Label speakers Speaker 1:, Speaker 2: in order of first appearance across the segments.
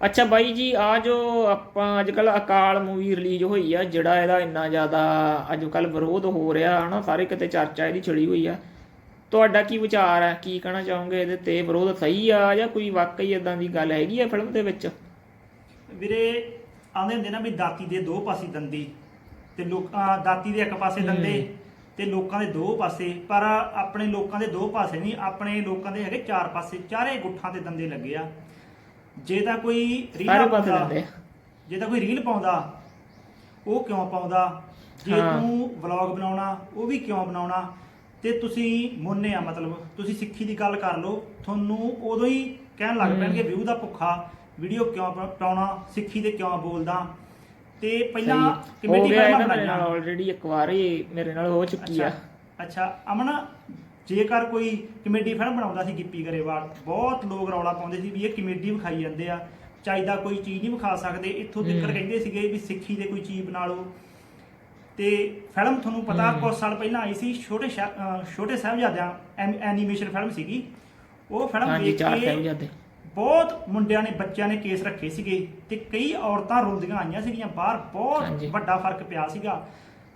Speaker 1: ਅੱਛਾ ਬਾਈ ਜੀ ਆ ਜੋ ਆਪਾਂ ਅੱਜ ਕੱਲ ਅਕਾਲ ਮੂਵੀ ਰਿਲੀਜ਼ ਹੋਈ ਆ ਜਿਹੜਾ ਇਹਦਾ ਇੰਨਾ ਜ਼ਿਆਦਾ ਅੱਜ ਕੱਲ ਵਿਰੋਧ ਹੋ ਰਿਹਾ ਹਨਾ ਸਾਰੇ ਕਿਤੇ ਚਰਚਾ ਇਹਦੀ ਛਿੜੀ ਹੋਈ ਆ। ਤੁਹਾਡਾ ਕੀ ਵਿਚਾਰ ਹੈ ਕੀ ਕਹਿਣਾ ਚਾਹੋਗੇ? ਇਹਦੇ ਤੇ ਵਿਰੋਧ ਸਹੀ ਆ ਜਾਂ ਕੋਈ ਵਾਕਈ ਇਦਾਂ ਦੀ ਗੱਲ ਹੈਗੀ ਆ ਫਿਲਮ ਦੇ ਵਿੱਚ?
Speaker 2: ਵੀਰੇ ਆਂਦੇ ਹੁੰਦੇ ਨਾ ਵੀ ਦਾਤੀ ਦੇ ਦੋ ਪਾਸੇ ਦੰਦੀ ਤੇ ਲੋਕਾਂ ਦਾਤੀ ਦੇ ਇੱਕ ਪਾਸੇ ਦੰਦੇ ਤੇ ਲੋਕਾਂ ਦੇ ਦੋ ਪਾਸੇ ਪਰ ਆਪਣੇ ਲੋਕਾਂ ਦੇ ਦੋ ਪਾਸੇ ਨਹੀਂ ਆਪਣੇ ਲੋਕਾਂ ਦੇ ਹੈਗੇ ਚਾਰ ਪਾਸੇ ਚਾਰੇ ਗੁੱਠਾਂ ਤੇ ਦੰਦੇ ਲੱਗੇ ਆ। ਜੇ ਤਾਂ ਕੋਈ ਰੀਲ
Speaker 1: ਸਾਰੇ ਪਾਸੇ
Speaker 2: ਪਾਉਂਦਾ
Speaker 1: ਆ।
Speaker 2: ਜੇ ਤਾਂ ਕੋਈ ਰੀਲ ਪਾਉਂਦਾ ਉਹ ਕਿਉਂ ਪਾਉਂਦਾ ਜੇ
Speaker 1: ਹਾਂ।
Speaker 2: ਤੂੰ ਵਲੌਗ ਬਣਾਉਣਾ ਉਹ ਵੀ ਕਿਉਂ ਬਣਾਉਣਾ ਤੇ ਤੁਸੀਂ ਮੁੰਨੇ ਆ ਮਤਲਬ ਤੁਸੀਂ ਸਿੱਖੀ ਦੀ ਗੱਲ ਕਰ ਲਓ ਤੁਹਾਨੂੰ ਉਦੋਂ ਹੀ ਕਹਿਣ ਲੱਗ। ਪੈਣਗੇ ਵਿਊ ਦਾ ਭੁੱਖਾ ਵੀਡੀਓ ਕਿਉਂ ਪ- ਪਾਉਣਾ ਸਿੱਖੀ ਤੇ ਕਿਉਂ ਬੋਲਦਾ ਤੇ ਪਹਿਲਾਂ
Speaker 1: ਹੋ
Speaker 2: ਕਮੇਟੀ
Speaker 1: ਗਿਆ ਮੇਰੇ ਨਾਲ
Speaker 2: ਬਣਾਈਆਂ
Speaker 1: ਆਲਰੇਡੀ ਇੱਕ ਵਾਰ ਹੀ ਮੇਰੇ ਨਾਲ ਹੋ ਚੁੱਕੀ ਆ
Speaker 2: ਅੱਛਾ ਅਮਨ ਜੇਕਰ ਕੋਈ ਕਮੇਡੀ ਫਿਲਮ ਬਣਾਉਂਦਾ ਸੀ ਗਿੱਪੀ ਗਰੇਵਾਲ ਬਹੁਤ ਲੋਕ ਰੌਲਾ ਪਾਉਂਦੇ ਸੀ ਵੀ ਇਹ ਕਮੇਡੀ ਵਿਖਾਈ ਜਾਂਦੇ ਆ। ਚਾਹੀਦਾ ਕੋਈ ਚੀਜ਼ ਨਹੀਂ ਵਿਖਾ ਸਕਦੇ। ਇੱਥੋਂ ਤੱਕ। ਕਹਿੰਦੇ ਸੀਗੇ ਵੀ ਸਿੱਖੀ ਦੇ ਕੋਈ ਚੀਜ਼ ਬਣਾ ਲਓ। ਤੇ ਫਿਲਮ ਤੁਹਾਨੂੰ ਪਤਾ। ਕੁਝ ਸਾਲ ਪਹਿਲਾਂ ਆਈ ਸੀ ਛੋਟੇ ਛੋਟੇ ਸਾਹਿਬਜ਼ਾਦਿਆਂ ਐਨੀਮੇਸ਼ਨ ਫਿਲਮ ਸੀਗੀ। ਉਹ ਫਿਲਮ ਦੇਖ ਕੇ ਬਹੁਤ ਮੁੰਡਿਆਂ ਨੇ ਬੱਚਿਆਂ ਨੇ ਕੇਸ ਰੱਖੇ ਸੀਗੇ ਤੇ ਕਈ ਔਰਤਾਂ ਰੋਂਦੀਆਂ ਆਈਆਂ ਸੀਗੀਆਂ। ਬਾਹਰ ਬਹੁਤ। ਵੱਡਾ ਫ਼ਰਕ ਪਿਆ ਸੀਗਾ।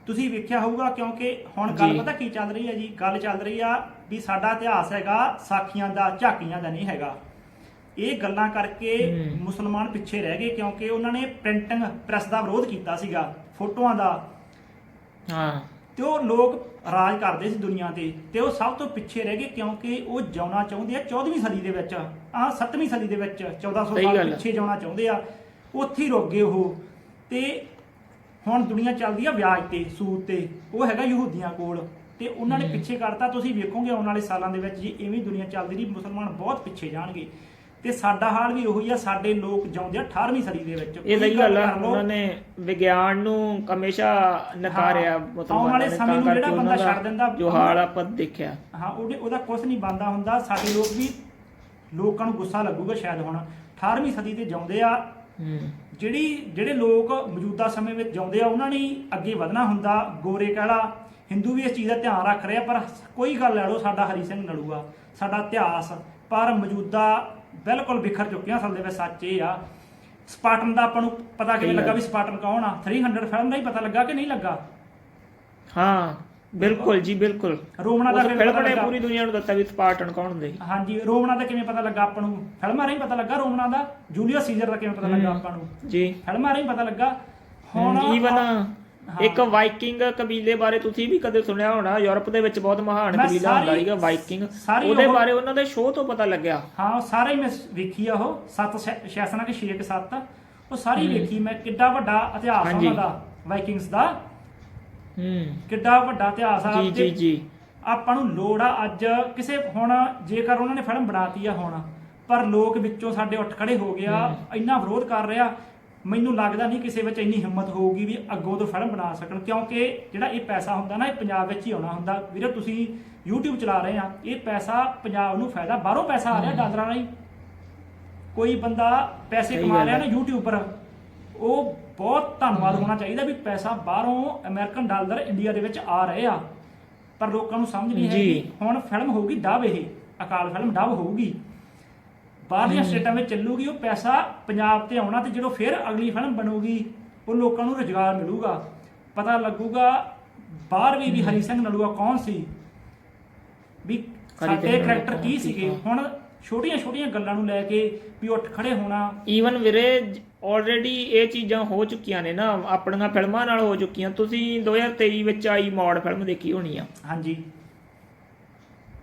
Speaker 2: ਤੁਸੀਂ ਵੇਖਿਆ ਹੋਊਗਾ ਕਿਉਂਕਿ ਹੁਣ ਗੱਲ। ਪਤਾ ਕੀ ਚੱਲ ਰਹੀ ਹੈ ਜੀ? ਗੱਲ ਚੱਲ ਰਹੀ ਆ ਵੀ ਸਾਡਾ ਇਤਿਹਾਸ ਹੈਗਾ ਸਾਖੀਆਂ ਦਾ ਝਾਕੀਆਂ ਦਾ ਨਹੀਂ ਹੈਗਾ। ਇਹ ਗੱਲਾਂ ਕਰਕੇ। ਮੁਸਲਮਾਨ ਪਿੱਛੇ ਰਹਿ ਗਏ ਕਿਉਂਕਿ ਉਹਨਾਂ ਨੇ ਪ੍ਰਿੰਟਿੰਗ ਪ੍ਰੈਸ ਦਾ ਵਿਰੋਧ ਕੀਤਾ ਸੀਗਾ ਫੋਟੋਆਂ ਦਾ।
Speaker 1: ਹਾਂ।
Speaker 2: ਤੇ ਉਹ ਲੋਕ ਰਾਜ ਕਰਦੇ ਸੀ ਦੁਨੀਆ ਤੇ ਤੇ ਉਹ ਸਭ ਤੋਂ ਪਿੱਛੇ ਰਹਿ ਗਏ ਕਿਉਂਕਿ ਉਹ ਜਿਉਣਾ ਚਾਹੁੰਦੇ ਆ 14ਵੀਂ ਸਦੀ ਦੇ ਵਿੱਚ। ਆ 7ਵੀਂ ਸਦੀ ਦੇ ਵਿੱਚ 1400
Speaker 1: ਸਹੀ
Speaker 2: ਸਾਲ। ਪਿੱਛੇ ਜਿਉਣਾ ਚਾਹੁੰਦੇ ਆ। ਉੱਥੇ ਹੀ ਰੁਕ ਗਏ ਉਹ। ਤੇ ਹੁਣ ਦੁਨੀਆ ਚੱਲਦੀ ਆ ਵਿਆਜ ਤੇ ਸੂਦ ਤੇ ਉਹ ਹੈਗਾ ਯਹੂਦੀਆਂ ਕੋਲ। ਤੇ ਉਹਨਾਂ ਨੇ। ਪਿੱਛੇ ਕਰਤਾ ਤੁਸੀਂ ਵੇਖੋਗੇ ਆਉਣ ਵਾਲੇ ਸਾਲਾਂ ਦੇ ਵਿੱਚ ਜੀ ਇਵੇਂ ਦੁਨੀਆ ਚੱਲਦੀ ਰਹੀ ਮੁਸਲਮਾਨ ਬਹੁਤ ਪਿੱਛੇ ਜਾਣਗੇ। ਤੇ ਸਾਡਾ ਹਾਲ ਵੀ ਉਹੀ ਆ ਸਾਡੇ ਲੋਕ ਜਿਉਂਦੇ ਆ 18ਵੀਂ ਸਦੀ ਦੇ ਵਿੱਚ।
Speaker 1: ਇਹ ਸਹੀ ਗੱਲ ਆ ਉਹਨਾਂ ਨੇ ਵਿਗਿਆਨ ਨੂੰ ਹਮੇਸ਼ਾ ਨਕਾਰਿਆ ਮਤਲਬ
Speaker 2: ਆਉਣ ਵਾਲੇ ਸਮੇਂ ਨੂੰ ਜਿਹੜਾ ਬੰਦਾ ਛੱਡ ਦਿੰਦਾ,
Speaker 1: ਜੋ ਹਾਲ ਆਪਾਂ ਦੇਖਿਆ।
Speaker 2: ਹਾਂ ਉਹਦੇ ਉਹਦਾ ਕੁਝ ਨਹੀਂ ਬੰਦਾ ਹੁੰਦਾ ਸਾਡੇ ਲੋਕ ਵੀ ਲੋਕਾਂ ਨੂੰ ਗੁੱਸਾ ਲੱਗੂਗਾ ਸ਼ਾਇਦ ਹੁਣ। 18ਵੀਂ ਸਦੀ ਤੇ ਜਿਉਂਦੇ ਆ ਜਿਹੜੀ ਜਿਹੜੇ ਲੋਕ ਮੌਜੂਦਾ ਸਮੇਂ ਵਿੱਚ ਜਿਉਂਦੇ ਆ ਉਹਨਾਂ ਨੇ ਅੱਗੇ ਵਧਣਾ ਹੁੰਦਾ। ਗੋਰੇ ਕਹਿਲਾ ਹਿੰਦੂ ਵੀ ਇਸ ਚੀਜ਼ ਦਾ ਧਿਆਨ ਰੱਖ ਰਿਹਾ ਪਰ ਕੋਈ ਗੱਲ ਲੈ ਲਓ ਸਾਡਾ ਹਰੀ ਸਿੰਘ ਨਲੂਆ ਸਾਡਾ ਇਤਿਹਾਸ ਪਰ ਮੌਜੂਦਾ ਬਿਲਕੁਲ ਵਿਖਰ ਚੁੱਕਿਆ ਅਸਲ ਦੇ ਵਿੱਚ ਸੱਚ ਇਹ ਆ। ਸਪਾਟਨ ਦਾ ਆਪਾਂ ਨੂੰ ਪਤਾ ਕਿਵੇਂ ਲੱਗਾ। ਵੀ ਸਪਾਟਨ ਕੌਣ ਆ? 300 ਫਿਲਮ ਦਾ ਹੀ ਪਤਾ ਲੱਗਾ ਕਿ ਨਹੀਂ ਲੱਗਾ?
Speaker 1: ਹਾਂ। ਬਿਲਕੁਲ ਜੀ ਬਿਲਕੁਲ
Speaker 2: ਰੋਮਨਾ ਦਾ
Speaker 1: ਉਸ
Speaker 2: ਕਿਵੇਂ
Speaker 1: ਫਿਲਮ ਨੇ
Speaker 2: ਲੱਗਾ
Speaker 1: ਪੂਰੀ ਦੁਨੀਆ ਨੂੰ ਦੱਸਿਆ ਵੀ ਸਪਾਰਟਨ ਕੌਣ ਹੁੰਦੇ ਸੀ।
Speaker 2: ਹਾਂਜੀ ਰੋਮਨਾ ਦਾ ਕਿਵੇਂ ਪਤਾ ਲੱਗਾ ਆਪਾਂ ਨੂੰ ਫਿਲਮਾਂ ਰਾਹੀਂ ਪਤਾ ਲੱਗਾ ਰੋਮਨਾ ਦਾ ਜੂਲੀਅਸ ਸੀਜ਼ਰ ਦਾ ਕਿਵੇਂ ਪਤਾ ਲੱਗਾ
Speaker 1: ਹਮ।
Speaker 2: ਆਪਾਂ ਨੂੰ
Speaker 1: ਜੀ
Speaker 2: ਫਿਲਮਾਂ ਰਾਹੀਂ ਪਤਾ ਲੱਗਾ ਹੁਣ
Speaker 1: ਈਵਨ। ਇੱਕ ਵਾਈਕਿੰਗ ਕਬੀਲੇ ਬਾਰੇ ਤੁਸੀਂ ਵੀ ਕਦੇ ਸੁਣਿਆ ਹੋਣਾ ਯੂਰਪ ਦੇ ਵਿੱਚ ਬਹੁਤ ਮਹਾਨ
Speaker 2: ਮੈਂ
Speaker 1: ਕਬੀਲਾ ਹੁੰਦਾ
Speaker 2: ਸਾਰੀ-
Speaker 1: ਸੀਗਾ ਵਾਈਕਿੰਗ
Speaker 2: ਸਾਰੀ
Speaker 1: ਉਹਦੇ
Speaker 2: ਉਹ-
Speaker 1: ਬਾਰੇ ਉਹਨਾਂ ਦੇ ਸ਼ੋਅ ਤੋਂ ਪਤਾ ਲੱਗਿਆ
Speaker 2: ਹਾਂ ਉਹ ਸਾਰਾ ਹੀ ਮੈਂ ਵੇਖੀ ਆ ਉਹ ਸੱਤ ਸ਼ੈ- ਸ਼ੈਸਨਾਂ ਛੇ ਕੇ ਸੱਤ ਉਹ ਸਾਰੀ। ਵੇਖੀ ਮੈਂ ਕਿੱਡਾ ਵੱਡਾ ਇਤਿਹਾਸ
Speaker 1: ਹਾਂਜੀ।
Speaker 2: ਉਹਨਾਂ ਦਾ ਵਾਈਕਿੰਗਸ ਦਾ
Speaker 1: ਹੂੰ।
Speaker 2: ਕਿੱਡਾ ਵੱਡਾ ਇਤਿਹਾਸ ਆ
Speaker 1: ਜੀ
Speaker 2: ਤੇ
Speaker 1: ਜੀ। ਜੀ
Speaker 2: ਆਪਾਂ ਨੂੰ ਲੋੜ ਆ ਅੱਜ ਕਿਸੇ ਹੁਣ ਜੇਕਰ ਉਹਨਾਂ ਨੇ ਫਿਲਮ ਬਣਾਤੀ ਆ ਹੁਣ ਪਰ ਲੋਕ ਵਿੱਚੋਂ ਸਾਡੇ ਉੱਠ ਖੜੇ ਹੋ ਗਿਆ ਇੰਨਾ ਵਿਰੋਧ ਕਰ ਰਿਹਾ ਮੈਨੂੰ ਲੱਗਦਾ ਨਹੀਂ ਕਿਸੇ ਵਿੱਚ ਇੰਨੀ ਹਿੰਮਤ ਹੋਊਗੀ ਵੀ ਅੱਗੋਂ ਤੋਂ ਫਿਲਮ ਬਣਾ ਸਕਣ ਕਿਉਂਕਿ ਜਿਹੜਾ ਇਹ ਪੈਸਾ ਹੁੰਦਾ ਨਾ ਇਹ ਪੰਜਾਬ ਵਿੱਚ ਹੀ ਆਉਣਾ ਹੁੰਦਾ। ਵੀਰੇ ਤੁਸੀਂ YouTube ਚਲਾ ਰਹੇ ਆ ਇਹ ਪੈਸਾ ਪੰਜਾਬ ਨੂੰ ਫਾਇਦਾ ਬਾਹਰੋਂ ਪੈਸਾ ਆ ਰਿਹਾ ਡਾਲਰਾਂ ਰਾਹੀਂ। ਕੋਈ ਬੰਦਾ ਪੈਸੇ ਕਮਾ ਰਿਹਾ। ਨਾ ਯੂਟਿਊਬਰ ਉਹ ਬਹੁਤ ਧੰਨਵਾਦ ਹੋਣਾ ਚਾਹੀਦਾ ਵੀ ਪੈਸਾ ਬਾਹਰੋਂ ਅਮਰੀਕਨ ਡਾਲਰ ਇੰਡੀਆ ਦੇ ਵਿੱਚ ਆ ਰਹੇ ਆ ਪਰ ਲੋਕਾਂ ਨੂੰ ਸਮਝ ਨਹੀਂ। ਹੈਗੀ ਹੁਣ ਫਿਲਮ ਹੋਊਗੀ ਡਬ ਇਹ ਅਕਾਲ ਫਿਲਮ ਡਬ ਹੋਊਗੀ ਬਾਹਰਲੀਆਂ। ਸਟੇਟਾਂ ਵਿੱਚ ਚੱਲੂਗੀ ਉਹ ਪੈਸਾ ਪੰਜਾਬ ਤੇ ਆਉਣਾ ਤੇ ਜਦੋਂ ਫਿਰ ਅਗਲੀ ਫਿਲਮ ਬਣੂਗੀ ਉਹ ਲੋਕਾਂ ਨੂੰ ਰੁਜ਼ਗਾਰ ਮਿਲੂਗਾ ਪਤਾ ਲੱਗੂਗਾ ਬਾਹਰ ਵੀ ਵੀ ਹਰੀ ਸਿੰਘ ਨਲੂਆ ਕੌਣ ਸੀ ਵੀ ਸਾਡੇ ਕਰੈਕਟਰ ਕੀ ਸੀਗੇ। ਹੁਣ ਛੋਟੀਆਂ ਛੋਟੀਆਂ ਗੱਲਾਂ ਨੂੰ ਲੈ ਕੇ ਵੀ ਉੱਠ ਖੜੇ ਹੋਣਾ।
Speaker 1: ਈਵਨ ਵੀਰੇ ਆਲਰੇਡੀ ਇਹ ਚੀਜ਼ਾਂ ਹੋ ਚੁੱਕੀਆਂ ਨੇ ਨਾ ਆਪਣੀਆਂ ਫਿਲਮਾਂ ਨਾਲ ਹੋ ਚੁੱਕੀਆਂ। ਤੁਸੀਂ 2023 ਵਿੱਚ ਆਈ ਮੌੜ ਫਿਲਮ ਦੇਖੀ ਹੋਣੀ ਆ।
Speaker 2: ਹਾਂਜੀ।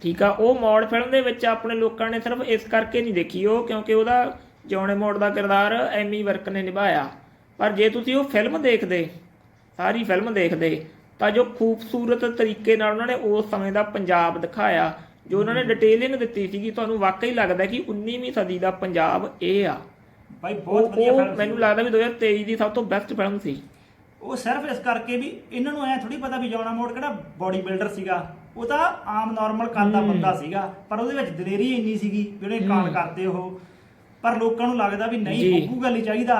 Speaker 1: ਠੀਕ ਆ ਉਹ ਮੌੜ ਫਿਲਮ ਦੇ ਵਿੱਚ ਆਪਣੇ ਲੋਕਾਂ ਨੇ ਸਿਰਫ ਇਸ ਕਰਕੇ ਨਹੀਂ ਦੇਖੀ ਉਹ ਕਿਉਂਕਿ ਉਹਦਾ ਜੌਣੇ ਮੌੜ ਦਾ ਕਿਰਦਾਰ ਐਮੀ ਵਰਕ ਨੇ ਨਿਭਾਇਆ। ਪਰ ਜੇ ਤੁਸੀਂ ਉਹ ਫਿਲਮ ਦੇਖਦੇ ਸਾਰੀ ਫਿਲਮ ਦੇਖਦੇ ਤਾਂ ਜੋ ਖੂਬਸੂਰਤ ਤਰੀਕੇ ਨਾਲ ਉਹਨਾਂ ਨੇ ਉਸ ਸਮੇਂ ਦਾ ਪੰਜਾਬ ਦਿਖਾਇਆ ਜੋ ਉਹਨਾਂ ਨੇ ਡਿਟੇਲਿੰਗ ਦਿੱਤੀ ਸੀਗੀ ਤੁਹਾਨੂੰ ਵਾਕਈ ਲੱਗਦਾ ਕਿ 19ਵੀਂ ਸਦੀ ਦਾ ਪੰਜਾਬ ਇਹ ਆ
Speaker 2: ਬਾਈ ਬਹੁਤ ਵਧੀਆ ਫਿਲਮ
Speaker 1: ਮੈਨੂੰ ਲੱਗਦਾ ਵੀ 2023 ਦੀ ਸਭ ਤੋਂ ਬੈਸਟ ਫਿਲਮ ਸੀ
Speaker 2: ਉਹ ਸਿਰਫ ਇਸ ਕਰਕੇ ਵੀ ਇਹਨਾਂ ਨੂੰ ਐ ਥੋੜੀ ਪਤਾ ਵੀ ਜੌਣਾ ਮੋੜ ਕਿਹੜਾ ਬੋਡੀ ਬਿਲਡਰ ਸੀਗਾ ਉਹ ਤਾਂ ਆਮ ਨਾਰਮਲ ਕੱਦ ਦਾ
Speaker 1: ਹਮ।
Speaker 2: ਬੰਦਾ ਸੀਗਾ ਪਰ ਉਹਦੇ ਵਿੱਚ ਦਲੇਰੀ ਇੰਨੀ ਸੀਗੀ ਜਿਹੜੇ ਕਾਂਡ। ਕਰਦੇ ਉਹ ਪਰ ਲੋਕਾਂ ਨੂੰ ਲੱਗਦਾ ਵੀ ਨਹੀਂ। ਬੱਬੂ ਗੱਲ ਹੀ ਚਾਹੀਦਾ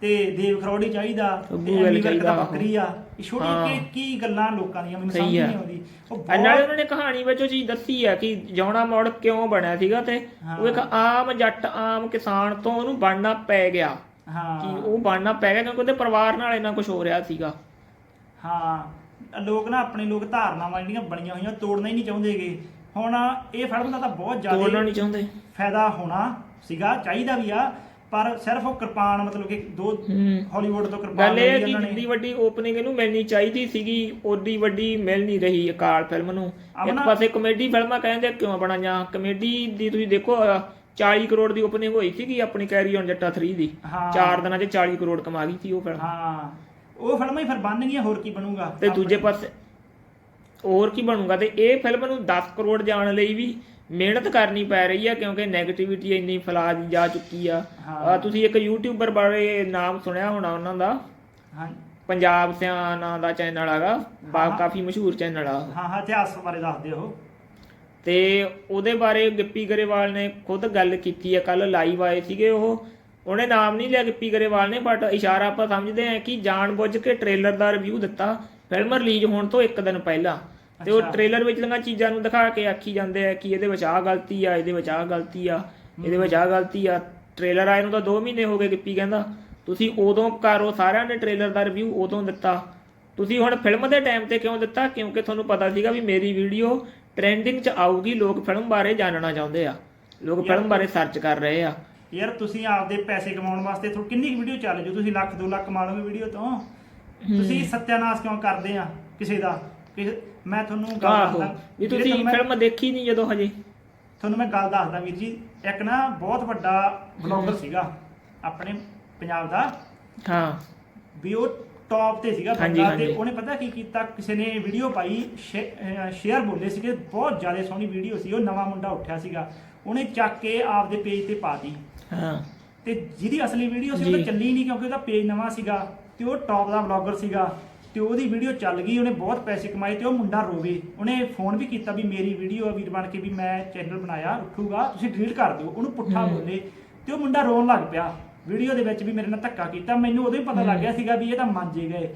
Speaker 2: ਤੇ ਦੇਵ ਖਰੋੜੀ ਚਾਹੀਦਾ ਤੇ
Speaker 1: ਗੱਲ ਚਾਹੀਦਾ।
Speaker 2: ਬੱਕਰੀ ਆ ਇਹ ਛੋਟੀ। ਕੀ ਕੀ ਗੱਲਾਂ ਲੋਕਾਂ ਦੀਆਂ? ਮੈਨੂੰ
Speaker 1: ਸਹੀ
Speaker 2: ਸਮਝ
Speaker 1: ਆ।
Speaker 2: ਨਹੀਂ ਆਉਂਦੀ। ਉਹ
Speaker 1: ਨਾਲੇ
Speaker 2: ਬਹੁਤ
Speaker 1: ਉਹਨਾਂ ਨੇ ਕਹਾਣੀ ਵਿੱਚ ਉਹ ਚੀਜ਼ ਦੱਸੀ ਆ ਕਿ ਜੌਣਾ ਮੋੜ ਕਿਉਂ ਬਣਿਆ ਸੀਗਾ ਤੇ ਉਹ ਇੱਕ ਆਮ ਜੱਟ ਆਮ ਕਿਸਾਨ ਤੋਂ ਉਹਨੂੰ ਬਣਨਾ ਪੈ ਗਿਆ। ਕਿ
Speaker 2: ਹਾਂ
Speaker 1: ਉਹ ਬਣਨਾ ਪੈ ਗਿਆ ਕਿਉਂਕਿ ਉਹਦੇ ਪਰਿਵਾਰ ਨਾਲ ਇੰਨਾ ਕੁਝ ਹੋ ਰਿਹਾ ਸੀਗਾ।
Speaker 2: ਹਾਂ। ਲੋਕ ਨਾ ਆਪਣੇ ਲੋਕ ਧਾਰਨਾਵਾਂ ਜਿਹੜੀਆਂ ਬਣੀਆਂ ਹੋਈਆਂ ਤੋੜਨਾ ਹੀ ਨਹੀਂ ਚਾਹੁੰਦੇਗੇ ਹੁਣ ਇਹ ਫਿਲਮ ਦਾ ਤਾਂ ਬਹੁਤ
Speaker 1: ਤੋੜਨਾ
Speaker 2: ਜ਼ਿਆਦਾ
Speaker 1: ਨਹੀਂ ਚਾਹੁੰਦੇ।
Speaker 2: ਫਾਇਦਾ ਹੋਣਾ ਸੀਗਾ ਚਾਹੀਦਾ ਵੀ ਆ। ਪਰ ਸਿਰਫ ਉਹ ਕਿਰਪਾਨ ਮਤਲਬ ਕਿ ਦੋ ਹਾਲੀਵੁੱਡ ਤੋਂ ਕਿਰਪਾਨ
Speaker 1: ਗੱਲ ਇਹ ਹੈ ਕਿ ਜਿੰਨੀ ਵੱਡੀ ਓਪਨਿੰਗ ਇਹਨੂੰ ਮਿਲਣੀ ਚਾਹੀਦੀ ਸੀਗੀ ਓਡੀ ਵੱਡੀ ਮਿਲ ਨਹੀਂ ਰਹੀ ਅਕਾਲ ਫਿਲਮ ਨੂੰ। ਇੱਕ ਪਾਸੇ ਕਮੇਡੀ ਫਿਲਮਾਂ ਕਹਿੰਦੇ ਕਿਉਂ ਬਣਾਈਆਂ? ਕਮੇਡੀ ਦੀ ਤੁਸੀਂ ਦੇਖੋ ਅਹ, 40 ਕਰੋੜ ਦੀ ਓਪਨਿੰਗ ਹੋਈ ਸੀਗੀ ਆਪਣੀ ਕੈਰੀ ਔਨ ਜੱਟਾ 3 ਦੀ।
Speaker 2: ਹਾਂ।
Speaker 1: 4 ਦਿਨਾਂ 'ਚ 40 ਕਰੋੜ ਕਮਾ ਗਈ ਸੀ ਉਹ ਫਿਲਮ।
Speaker 2: ਹਾਂ। ਉਹ ਫਿਲਮਾਂ ਹੀ ਫਿਰ ਬਣ ਗਈਆਂ ਹੋਰ ਕੀ ਬਣੂਗਾ?
Speaker 1: ਤੇ ਦੂਜੇ ਪਾਸੇ ਹੋਰ ਕੀ ਬਣੂਗਾ? ਤੇ ਇਹ ਫਿਲਮ ਨੂੰ 10 ਕਰੋੜ ਜਾਣ ਲਈ ਵੀ ਮਿਹਨਤ ਕਰਨੀ ਪੈ ਰਹੀ ਆ ਕਿਉਂਕਿ 네ਗੇਟਿਵਿਟੀ ਇੰਨੀ ਫੈਲਾ ਜਾ ਚੁੱਕੀ ਆ। ਤੁਸੀਂ ਇੱਕ ਯੂਟਿਊਬਰ ਬਾਰੇ ਨਾਮ ਸੁਣਿਆ ਹੋਣਾ ਉਹਨਾਂ ਦਾ?
Speaker 2: ਹਾਂ।
Speaker 1: ਪੰਜਾਬ ਸਿਆਂ ਨਾਂ ਦਾ ਚੈਨਲ ਹੈਗਾ। ਕਾਫੀ ਮਸ਼ਹੂਰ ਚੈਨਲ ਆ।
Speaker 2: ਹਾਂ ਹਾਂ ਇਤਿਹਾਸ ਬਾਰੇ ਦੱਸਦੇ ਉਹ
Speaker 1: ਤੇ ਉਹਦੇ ਬਾਰੇ ਗਿੱਪੀ ਗਰੇਵਾਲ ਨੇ ਖੁਦ ਗੱਲ ਕੀਤੀ ਹੈ ਕੱਲ ਲਾਈਵ ਆਏ ਸੀਗੇ ਉਹ। ਉਹਨੇ ਨਾਮ ਨਹੀਂ ਲਿਆ ਗਿੱਪੀ ਗਰੇਵਾਲ ਨੇ ਬਟ ਇਸ਼ਾਰਾ ਆਪਾਂ ਸਮਝਦੇ ਹਾਂ ਕਿ ਜਾਣਬੁੱਝ ਕੇ ਟ੍ਰੇਲਰ ਦਾ ਰਿਵਿਊ ਦਿੱਤਾ। ਫਿਲਮ ਰਿਲੀਜ਼ ਹੋਣ ਤੋਂ ਇੱਕ ਦਿਨ ਪਹਿਲਾਂ ਤੇ ਉਹ। ਟ੍ਰੇਲਰ ਵਿਚਲੀਆਂ ਚੀਜ਼ਾਂ ਨੂੰ ਦਿਖਾ ਕੇ ਆਖੀ ਜਾਂਦੇ ਆ ਕਿ ਇਹਦੇ ਵਿੱਚ ਆਹ ਗਲਤੀ ਆ ਇਹਦੇ ਵਿੱਚ ਆਹ ਗਲਤੀ ਆ ਇਹਦੇ ਵਿੱਚ ਆਹ ਗਲਤੀ ਆ। ਟ੍ਰੇਲਰ ਆਏ ਨੂੰ ਤਾਂ 2 ਮਹੀਨੇ ਹੋ ਗਏ ਗਿੱਪੀ ਕਹਿੰਦਾ। ਤੁਸੀਂ ਉਦੋਂ ਕਰੋ ਸਾਰਿਆਂ ਨੇ ਟ੍ਰੇਲਰ ਦਾ ਰਿਵਿਊ ਉਦੋਂ ਦਿੱਤਾ। ਤੁਸੀਂ ਹੁਣ ਫਿਲਮ ਦੇ ਟਾਈਮ ਤੇ ਕਿਉਂ ਦਿੱਤਾ? ਕਿਉਂਕਿ ਤੁਹਾਨੂੰ ਪਤਾ ਸੀਗਾ ਵੀ ਮੇਰੀ ਵੀਡੀਓ ਟ੍ਰੈਂਡਿੰਗ 'ਚ ਆਊਗੀ ਲੋਕ ਫਿਲਮ ਬਾਰੇ ਜਾਣਨਾ ਚਾਹੁੰਦੇ ਆ। ਲੋਕ ਫਿਲਮ ਬਾਰੇ ਸਰਚ ਕਰ ਰਹੇ ਆ।
Speaker 2: ਯਾਰ ਤੁਸੀਂ ਆਪਦੇ ਪੈਸੇ ਕਮਾਉਣ ਵਾਸਤੇ ਥੋੜੀ ਕਿੰਨੀ ਵੀਡੀਓ ਚੱਲ ਜੂ? ਤੁਸੀਂ ਲੱਖ 2 ਲੱਖ ਕਮਾ ਲਓਗੇ ਵੀਡੀਓ ਤੋਂ? ਤੁਸੀਂ ਸਤਿਆਨਾਸ਼ ਕਿਉਂ ਕਰਦੇ ਆ ਕਿਸੇ ਦਾ? ਕਿ ਮੈਂ ਤੁਹਾਨੂੰ ਗੱਲ
Speaker 1: ਆਹੋ
Speaker 2: ਦੱਸਦਾ।
Speaker 1: ਵੀ
Speaker 2: ਵੀਰੇ
Speaker 1: ਤੁਸੀਂ
Speaker 2: ਤੁਹਾਨੂੰ ਮੈਂ-
Speaker 1: ਫਿਲਮ ਦੇਖੀ ਨਹੀਂ ਜਦੋਂ ਹਜੇ।
Speaker 2: ਤੁਹਾਨੂੰ ਮੈਂ ਗੱਲ ਦੱਸਦਾ ਵੀਰ ਜੀ ਇੱਕ ਨਾ ਬਹੁਤ ਵੱਡਾ ਬਲੌਗਰ ਸੀਗਾ ਆਪਣੇ ਪੰਜਾਬ ਦਾ।
Speaker 1: ਹਾਂ।
Speaker 2: ਵੀ ਉਹ ਟੌਪ ਤੇ ਸੀਗਾ
Speaker 1: ਹਾਂਜੀ,
Speaker 2: ਬੰਦਾ ਤੇ
Speaker 1: ਹਾਂਜੀ।
Speaker 2: ਉਹਨੇ ਪਤਾ ਕੀ ਕੀਤਾ? ਕਿਸੇ ਨੇ ਵੀਡੀਓ ਪਾਈ ਸ਼ੇਅਰ ਬੋਲੇ ਸੀਗੇ ਬਹੁਤ ਜ਼ਿਆਦਾ ਸੋਹਣੀ ਵੀਡੀਓ ਸੀ। ਉਹ ਨਵਾਂ ਮੁੰਡਾ ਉੱਠਿਆ ਸੀਗਾ। ਉਹਨੇ ਚੱਕ ਕੇ ਆਪਦੇ ਪੇਜ ਤੇ ਪਾਤੀ
Speaker 1: ਹਾਂ।
Speaker 2: ਤੇ ਜਿਹਦੀ ਅਸਲੀ ਵੀਡੀਓ ਸੀ ਉਹ
Speaker 1: ਜੀ।
Speaker 2: ਤਾਂ ਚੱਲੀ ਨਹੀਂ ਕਿਉਂਕਿ ਉਹਦਾ ਪੇਜ ਨਵਾਂ ਸੀਗਾ। ਤੇ ਉਹ ਟੌਪ ਦਾ ਵਲੌਗਰ ਸੀਗਾ ਤੇ ਉਹਦੀ ਵੀਡੀਓ ਚੱਲ ਗਈ ਉਹਨੇ ਬਹੁਤ ਪੈਸੇ ਕਮਾਏ ਤੇ ਉਹ ਮੁੰਡਾ ਰੋਵੇ ਉਹਨੇ ਫੋਨ ਵੀ ਕੀਤਾ ਵੀ ਮੇਰੀ ਵੀਡੀਓ ਆ ਵੀਰ ਬਣ ਕੇ ਵੀ ਮੈਂ ਚੈਨਲ ਬਣਾਇਆ ਉੱਠੂਗਾ ਤੁਸੀਂ ਡਿਲੀਟ ਕਰ ਦਿਓ ਉਹਨੂੰ ਪੁੱਠਾ। ਬੋਲੇ। ਤੇ ਉਹ ਮੁੰਡਾ ਰੋਣ ਲੱਗ ਪਿਆ। ਵੀਡੀਓ ਦੇ ਵਿੱਚ ਵੀ ਮੇਰੇ ਨਾਲ ਧੱਕਾ ਕੀਤਾ ਮੈਨੂੰ ਉਦੋਂ ਹੀ ਪਤਾ ਲੱਗ ਗਿਆ ਸੀਗਾ ਵੀ ਇਹ ਤਾਂ ਮੰਨ ਜੇ ਗਏ।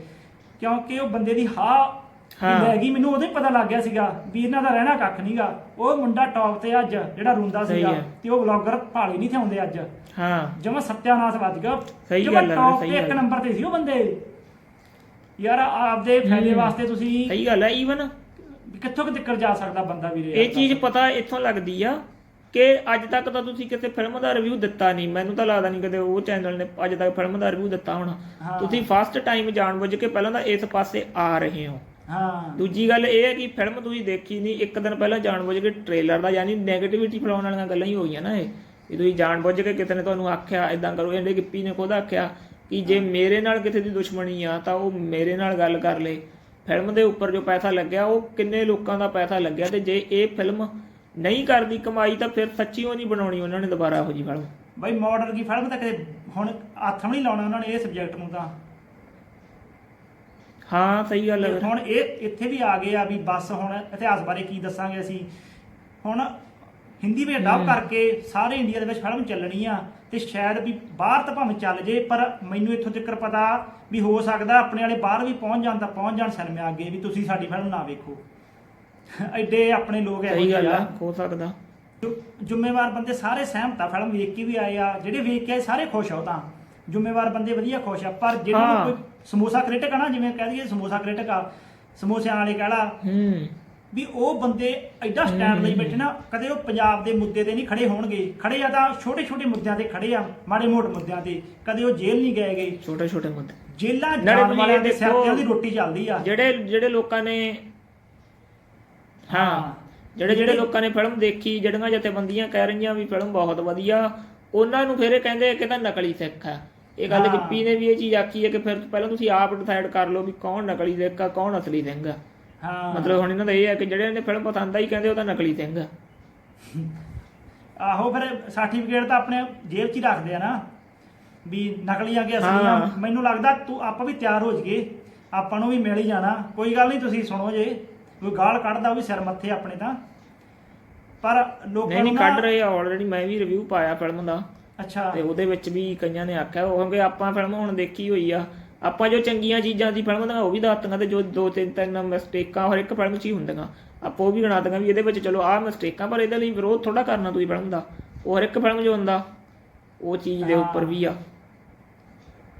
Speaker 2: ਕਿਉਂਕਿ ਉਹ ਬੰਦੇ ਦੀ ਹਾਂ
Speaker 1: ਹਾਂ।
Speaker 2: ਲੈ ਗਈ ਮੈਨੂੰ ਉਦੋਂ ਹੀ ਪਤਾ ਲੱਗ ਗਿਆ ਸੀਗਾ ਵੀ ਇਹਨਾਂ ਦਾ ਰਹਿਣਾ ਕੱਖ ਨਹੀਂਗਾ ਉਹ ਮੁੰਡਾ ਟੌਪ ਤੇ ਅੱਜ ਜਿਹੜਾ ਰੋਂਦਾ
Speaker 1: ਸਹੀ
Speaker 2: ਸੀਗਾ
Speaker 1: ਹੈ।
Speaker 2: ਤੇ ਉਹ ਵਲੌਗਰ ਭਾਲੇ ਨਹੀਂ ਥੇ ਆਉਂਦੇ ਅੱਜ
Speaker 1: ਹਾਂ
Speaker 2: ਜਮਾ ਸਤਿਆਨਾਸ਼ ਵੱਜ ਗਿਆ
Speaker 1: ਸਹੀ
Speaker 2: ਜਮਾਂ
Speaker 1: ਗੱਲ ਹੈ,
Speaker 2: top
Speaker 1: ਸਹੀ
Speaker 2: ਤੇ ਇੱਕ
Speaker 1: ਗੱਲ ਹੈ।
Speaker 2: ਨੰਬਰ ਤੇ ਸੀ ਉਹ ਬੰਦੇ ਯਾਰ ਆਪਦੇ ਫਾਇਦੇ
Speaker 1: ਹੂੰ।
Speaker 2: ਵਾਸਤੇ ਤੁਸੀਂ
Speaker 1: ਸਹੀ ਗੱਲ ਹੈ ਈਵਨ
Speaker 2: ਵੀ ਕਿੱਥੋਂ ਕਿੱਥੇ ਜਾ ਸਕਦਾ ਬੰਦਾ ਵੀਰੇ
Speaker 1: ਇਹ ਚੀਜ਼ ਪਤਾ ਇੱਥੋਂ ਲੱਗਦੀ ਆ ਕਿ ਅੱਜ ਤੱਕ ਤਾਂ ਤੁਸੀਂ ਕਿਸੇ ਫਿਲਮ ਦਾ ਰਿਵਿਊ ਦਿੱਤਾ ਨਹੀਂ ਮੈਨੂੰ ਤਾਂ ਲੱਗਦਾ ਨਹੀਂ ਕਦੇ ਉਹ ਚੈਨਲ ਨੇ ਅੱਜ ਤੱਕ ਫਿਲਮ ਦਾ ਰਿਵਿਊ ਦਿੱਤਾ ਹੋਣਾ
Speaker 2: ਹਾਂ।
Speaker 1: ਤੁਸੀਂ ਫਸਟ ਟਾਈਮ ਜਾਣਬੁੱਝ ਕੇ ਪਹਿਲਾਂ ਤਾਂ ਇਸ ਪਾਸੇ ਆ ਰਹੇ ਹੋ
Speaker 2: ਹਾਂ।
Speaker 1: ਦੂਜੀ ਗੱਲ ਇਹ ਹੈ ਕਿ ਫਿਲਮ ਤੁਸੀਂ ਦੇਖੀ ਨਹੀਂ ਇੱਕ ਦਿਨ ਪਹਿਲਾਂ ਜਾਣਬੁੱਝ ਕੇ ਟ੍ਰੇਲਰ ਦਾ ਯਾਨੀ 네ਗੇਟਿਵਿਟੀ ਫੈਲਾਉਣ ਵਾਲੀਆਂ ਗੱਲਾਂ ਹੀ ਹੋ ਗਈਆਂ ਨਾ ਇਹ। ਵੀ ਤੁਸੀਂ ਜਾਣਬੁੱਝ ਕੇ ਕਿਸੇ ਨੇ ਤੁਹਾਨੂੰ ਆਖਿਆ ਇਦਾਂ ਕਰੋ ਇਹਦੇ ਗਿੱਪੀ ਨੇ ਖੁਦ ਆਖਿਆ ਕਿ ਜੇ ਮੇਰੇ ਨਾਲ ਕਿਸੇ ਦੀ ਦੁਸ਼ਮਣੀ ਆ ਤਾਂ ਉਹ ਮੇਰੇ ਨਾਲ ਗੱਲ ਕਰ ਲੇ। ਫਿਲਮ ਦੇ ਉੱਪਰ ਜੋ ਪੈਸਾ ਲੱਗਿਆ ਉਹ ਕਿੰਨੇ ਲੋਕਾਂ ਦਾ ਪੈਸਾ ਲੱਗਿਆ ਤੇ ਜੇ ਇਹ ਫਿਲਮ ਨਹੀਂ ਕਰਦੀ ਕਮਾਈ ਤਾਂ ਫਿਰ ਸੱਚੀ ਉਹ ਨਹੀਂ ਬਣਾਉਣੀ ਉਹਨਾਂ ਨੇ ਦੁਬਾਰਾ ਇਹੋ ਜਿਹੀ ਫਿਲਮ।
Speaker 2: ਬਈ ਮਾਡਲ ਦੀ ਫਿਲਮ ਤਾਂ ਕਦੇ ਹੁਣ ਹੱਥ ਵੀ ਨਹੀਂ ਲਾਉਣਾ ਉਹਨਾਂ ਨੇ ਇਹ ਸਬਜੈਕਟ ਨੂੰ ਤਾਂ।
Speaker 1: ਹਾਂ ਸਹੀ ਗੱਲ ਹੈ।
Speaker 2: ਹੁਣ ਇਹ ਇੱਥੇ ਵੀ ਆ ਗਏ ਆ ਵੀ ਬਸ ਹੁਣ ਇਤਿਹਾਸ ਬਾਰੇ ਕੀ ਦੱਸਾਂਗੇ ਅਸੀਂ। ਹੁਣ ਹਿੰਦੀ ਵਿੱਚ ਡਬ ਕਰਕੇ ਸਾਰੇ ਇੰਡੀਆ ਦੇ ਵਿੱਚ ਫਿਲਮ ਚੱਲਣੀ ਆ ਤੇ ਸ਼ਾਇਦ ਵੀ ਬਾਹਰ ਤਾਂ ਭਾਵੇਂ ਚੱਲ ਜੇ ਪਰ ਮੈਨੂੰ ਇੱਥੋਂ ਤੱਕ ਪਤਾ ਵੀ ਹੋ ਸਕਦਾ ਆਪਣੇ ਵਾਲੇ ਬਾਹਰ ਵੀ ਪਹੁੰਚ ਜਾਣ ਤਾਂ ਪਹੁੰਚ ਜਾਣ ਸਿਨੇਮਾ ਅੱਗੇ ਵੀ ਤੁਸੀਂ ਸਾਡੀ ਫਿਲਮ ਨਾ ਵੇਖੋ। ਐਡੇ ਆਪਣੇ ਲੋਕ ਇਹੋ
Speaker 1: ਸਹੀ ਗੱਲ
Speaker 2: ਜਿਹੇ
Speaker 1: ਆ
Speaker 2: ਆ।
Speaker 1: ਹੋ ਸਕਦਾ।
Speaker 2: ਜ਼ਿੰਮੇਵਾਰ ਬੰਦੇ ਸਾਰੇ ਸਹਿਮਤ ਆ ਫਿਲਮ ਵੇਖ ਕੇ ਵੀ ਆਏ ਆ ਜਿਹੜੇ ਵੇਖ ਕੇ ਆਏ ਸਾਰੇ ਖੁਸ਼ ਆ ਉਹ ਤਾਂ। ਜ਼ਿੰਮੇਵਾਰ ਬੰਦੇ ਵਧੀਆ ਖੁਸ਼ ਆ ਪਰ ਜਿਹਨਾਂ
Speaker 1: ਹਾਂ।
Speaker 2: ਨੂੰ ਕੋਈ ਸਮੋਸਾ ਕ੍ਰਿਟਿਕ ਆ ਨਾ ਜਿਵੇਂ ਕਹਿ ਦਈਏ ਸਮੋਸਾ ਕ੍ਰਿਟਿਕ ਆ ਸਮੋਸਿਆਂ ਵਾਲੇ ਕਹਿ ਲਾ
Speaker 1: ਹੂੰ।
Speaker 2: ਵੀ ਉਹ ਬੰਦੇ ਐਡਾ ਸਟੈਂਡ ਲਈ ਬੈਠੇ ਨਾ ਕਦੇ ਉਹ ਪੰਜਾਬ ਦੇ ਮੁੱਦੇ ਤੇ ਨਹੀਂ ਖੜੇ ਹੋਣਗੇ। ਖੜੇ ਆ ਤਾਂ ਛੋਟੇ ਛੋਟੇ ਮੁੱਦਿਆਂ ਤੇ ਖੜੇ ਆ ਮਾੜੇ ਮੋਟ ਮੁੱਦਿਆਂ ਤੇ। ਕਦੇ ਉਹ ਜੇਲ੍ਹ ਨਹੀਂ ਗਏ ਗਏ
Speaker 1: ਛੋਟੇ ਛੋਟੇ ਮੁੱਦੇ।
Speaker 2: ਜੇਲ੍ਹਾਂ ਜਾਣ ਵਾਲਿਆਂ ਦੇ ਸਿਰ ਤੇ ਉਹਦੀ ਰੋਟੀ ਚੱਲਦੀ ਆ।
Speaker 1: ਜਿਹੜੇ ਜਿਹੜੇ ਲੋਕਾਂ ਨੇ ਹਾਂ
Speaker 2: ਹਾਂ।
Speaker 1: ਜਿਹੜੇ ਜਿਹੜੇ ਲੋਕਾਂ ਨੇ ਫਿਲਮ ਦੇਖੀ ਜਿਹੜੀਆਂ ਜਥੇਬੰਦੀਆਂ ਕਹਿ ਰਹੀਆਂ ਵੀ ਫਿਲਮ ਬਹੁਤ ਵਧੀਆ ਉਹਨਾਂ ਨੂੰ ਫਿਰ ਇਹ ਕਹਿੰਦੇ ਕਿ ਤਾਂ ਨਕਲੀ ਸਿੱਖ ਆ। ਇਹ ਗੱਲ। ਗਿੱਪੀ ਨੇ ਵੀ ਇਹ ਚੀਜ਼ ਆਖੀ ਹੈ ਕਿ ਫਿਰ ਪਹਿਲਾਂ ਤੁਸੀਂ ਆਪ ਡਿਸਾਈਡ ਕਰ ਲਓ ਵੀ ਕੌਣ ਨਕਲੀ ਸਿੱਖ ਆ ਕੌਣ ਅਸਲੀ ਸਿੰਘ ਆ।
Speaker 2: ਹਾਂ।
Speaker 1: ਮਤਲਬ ਹੁਣ ਇਹਨਾਂ ਦਾ ਇਹ ਹੈ ਕਿ ਜਿਹੜੇ ਨੇ ਫਿਲਮ ਪਸੰਦ ਆਈ ਕਹਿੰਦੇ ਉਹ ਤਾਂ ਨਕਲੀ ਸਿੰਘ ਆ।
Speaker 2: ਆਹੋ ਫਿਰ ਸਰਟੀਫਿਕੇਟ ਤਾਂ ਆਪਣੇ ਜੇਬ 'ਚ ਹੀ ਰੱਖਦੇ ਆ ਨਾ। ਵੀ ਨਕਲੀਆਂ ਕੇ ਅਸਲੀਆਂ
Speaker 1: ਹਾਂ।
Speaker 2: ਮੈਨੂੰ ਲੱਗਦਾ ਤੂੰ ਆਪਾਂ ਵੀ ਤਿਆਰ ਹੋ ਜਗੇ ਆਪਾਂ ਨੂੰ ਵੀ ਮਿਲ ਹੀ ਜਾਣਾ। ਕੋਈ ਗੱਲ ਨਹੀਂ ਤੁਸੀਂ ਸੁਣੋ ਜੇ। ਕੋਈ ਗਾਲ ਕੱਢਦਾ ਉਹ ਵੀ ਸਿਰ ਮੱਥੇ ਆਪਣੇ ਤਾਂ। ਪਰ ਲੋਕਾਂ
Speaker 1: ਨਹੀਂ ਨਹੀਂ
Speaker 2: ਨੂੰ
Speaker 1: ਕੱਢ ਰਹੇ ਆ ਆਲਰੇਡੀ ਮੈਂ ਵੀ ਰਿਵਿਊ ਪਾਇਆ ਫਿਲਮ ਦਾ।
Speaker 2: ਅੱਛਾ।
Speaker 1: ਤੇ ਉਹਦੇ ਵਿੱਚ ਵੀ ਕਈਆਂ ਨੇ ਆਖਿਆ ਉਹ ਕਿਉਂਕਿ ਆਪਾਂ ਫਿਲਮ ਹੁਣ ਦੇਖੀ ਹੋਈ ਆ। ਆਪਾਂ ਜੋ ਚੰਗੀਆਂ ਚੀਜ਼ਾਂ ਦੀ ਫਿਲਮ ਦੀਆਂ ਉਹ ਵੀ ਦੱਸਤੀਆਂ ਤੇ ਜੋ ਦੋ ਤਿੰਨ ਤਿੰਨ ਮਿਸਟੇਕਾਂ ਹਰ ਇੱਕ ਫਿਲਮ 'ਚ ਹੀ ਹੁੰਦੀਆਂ। ਆਪਾਂ ਉਹ ਵੀ ਗਣਾ ਦਾਂਗੇ ਵੀ ਇਹਦੇ ਵਿੱਚ ਚਲੋ ਆਹ ਮਿਸਟੇਕਾਂ ਪਰ ਇਹਦੇ ਲਈ ਵਿਰੋਧ ਥੋੜਾ ਕਰਨਾ ਤੁਸੀਂ ਫਿਲਮ ਦਾ। ਉਹ ਹਰ ਇੱਕ ਫਿਲਮ 'ਚ ਹੁੰਦਾ। ਉਹ ਚੀਜ਼ ਦੇ ਉੱਪਰ ਵੀ ਆ।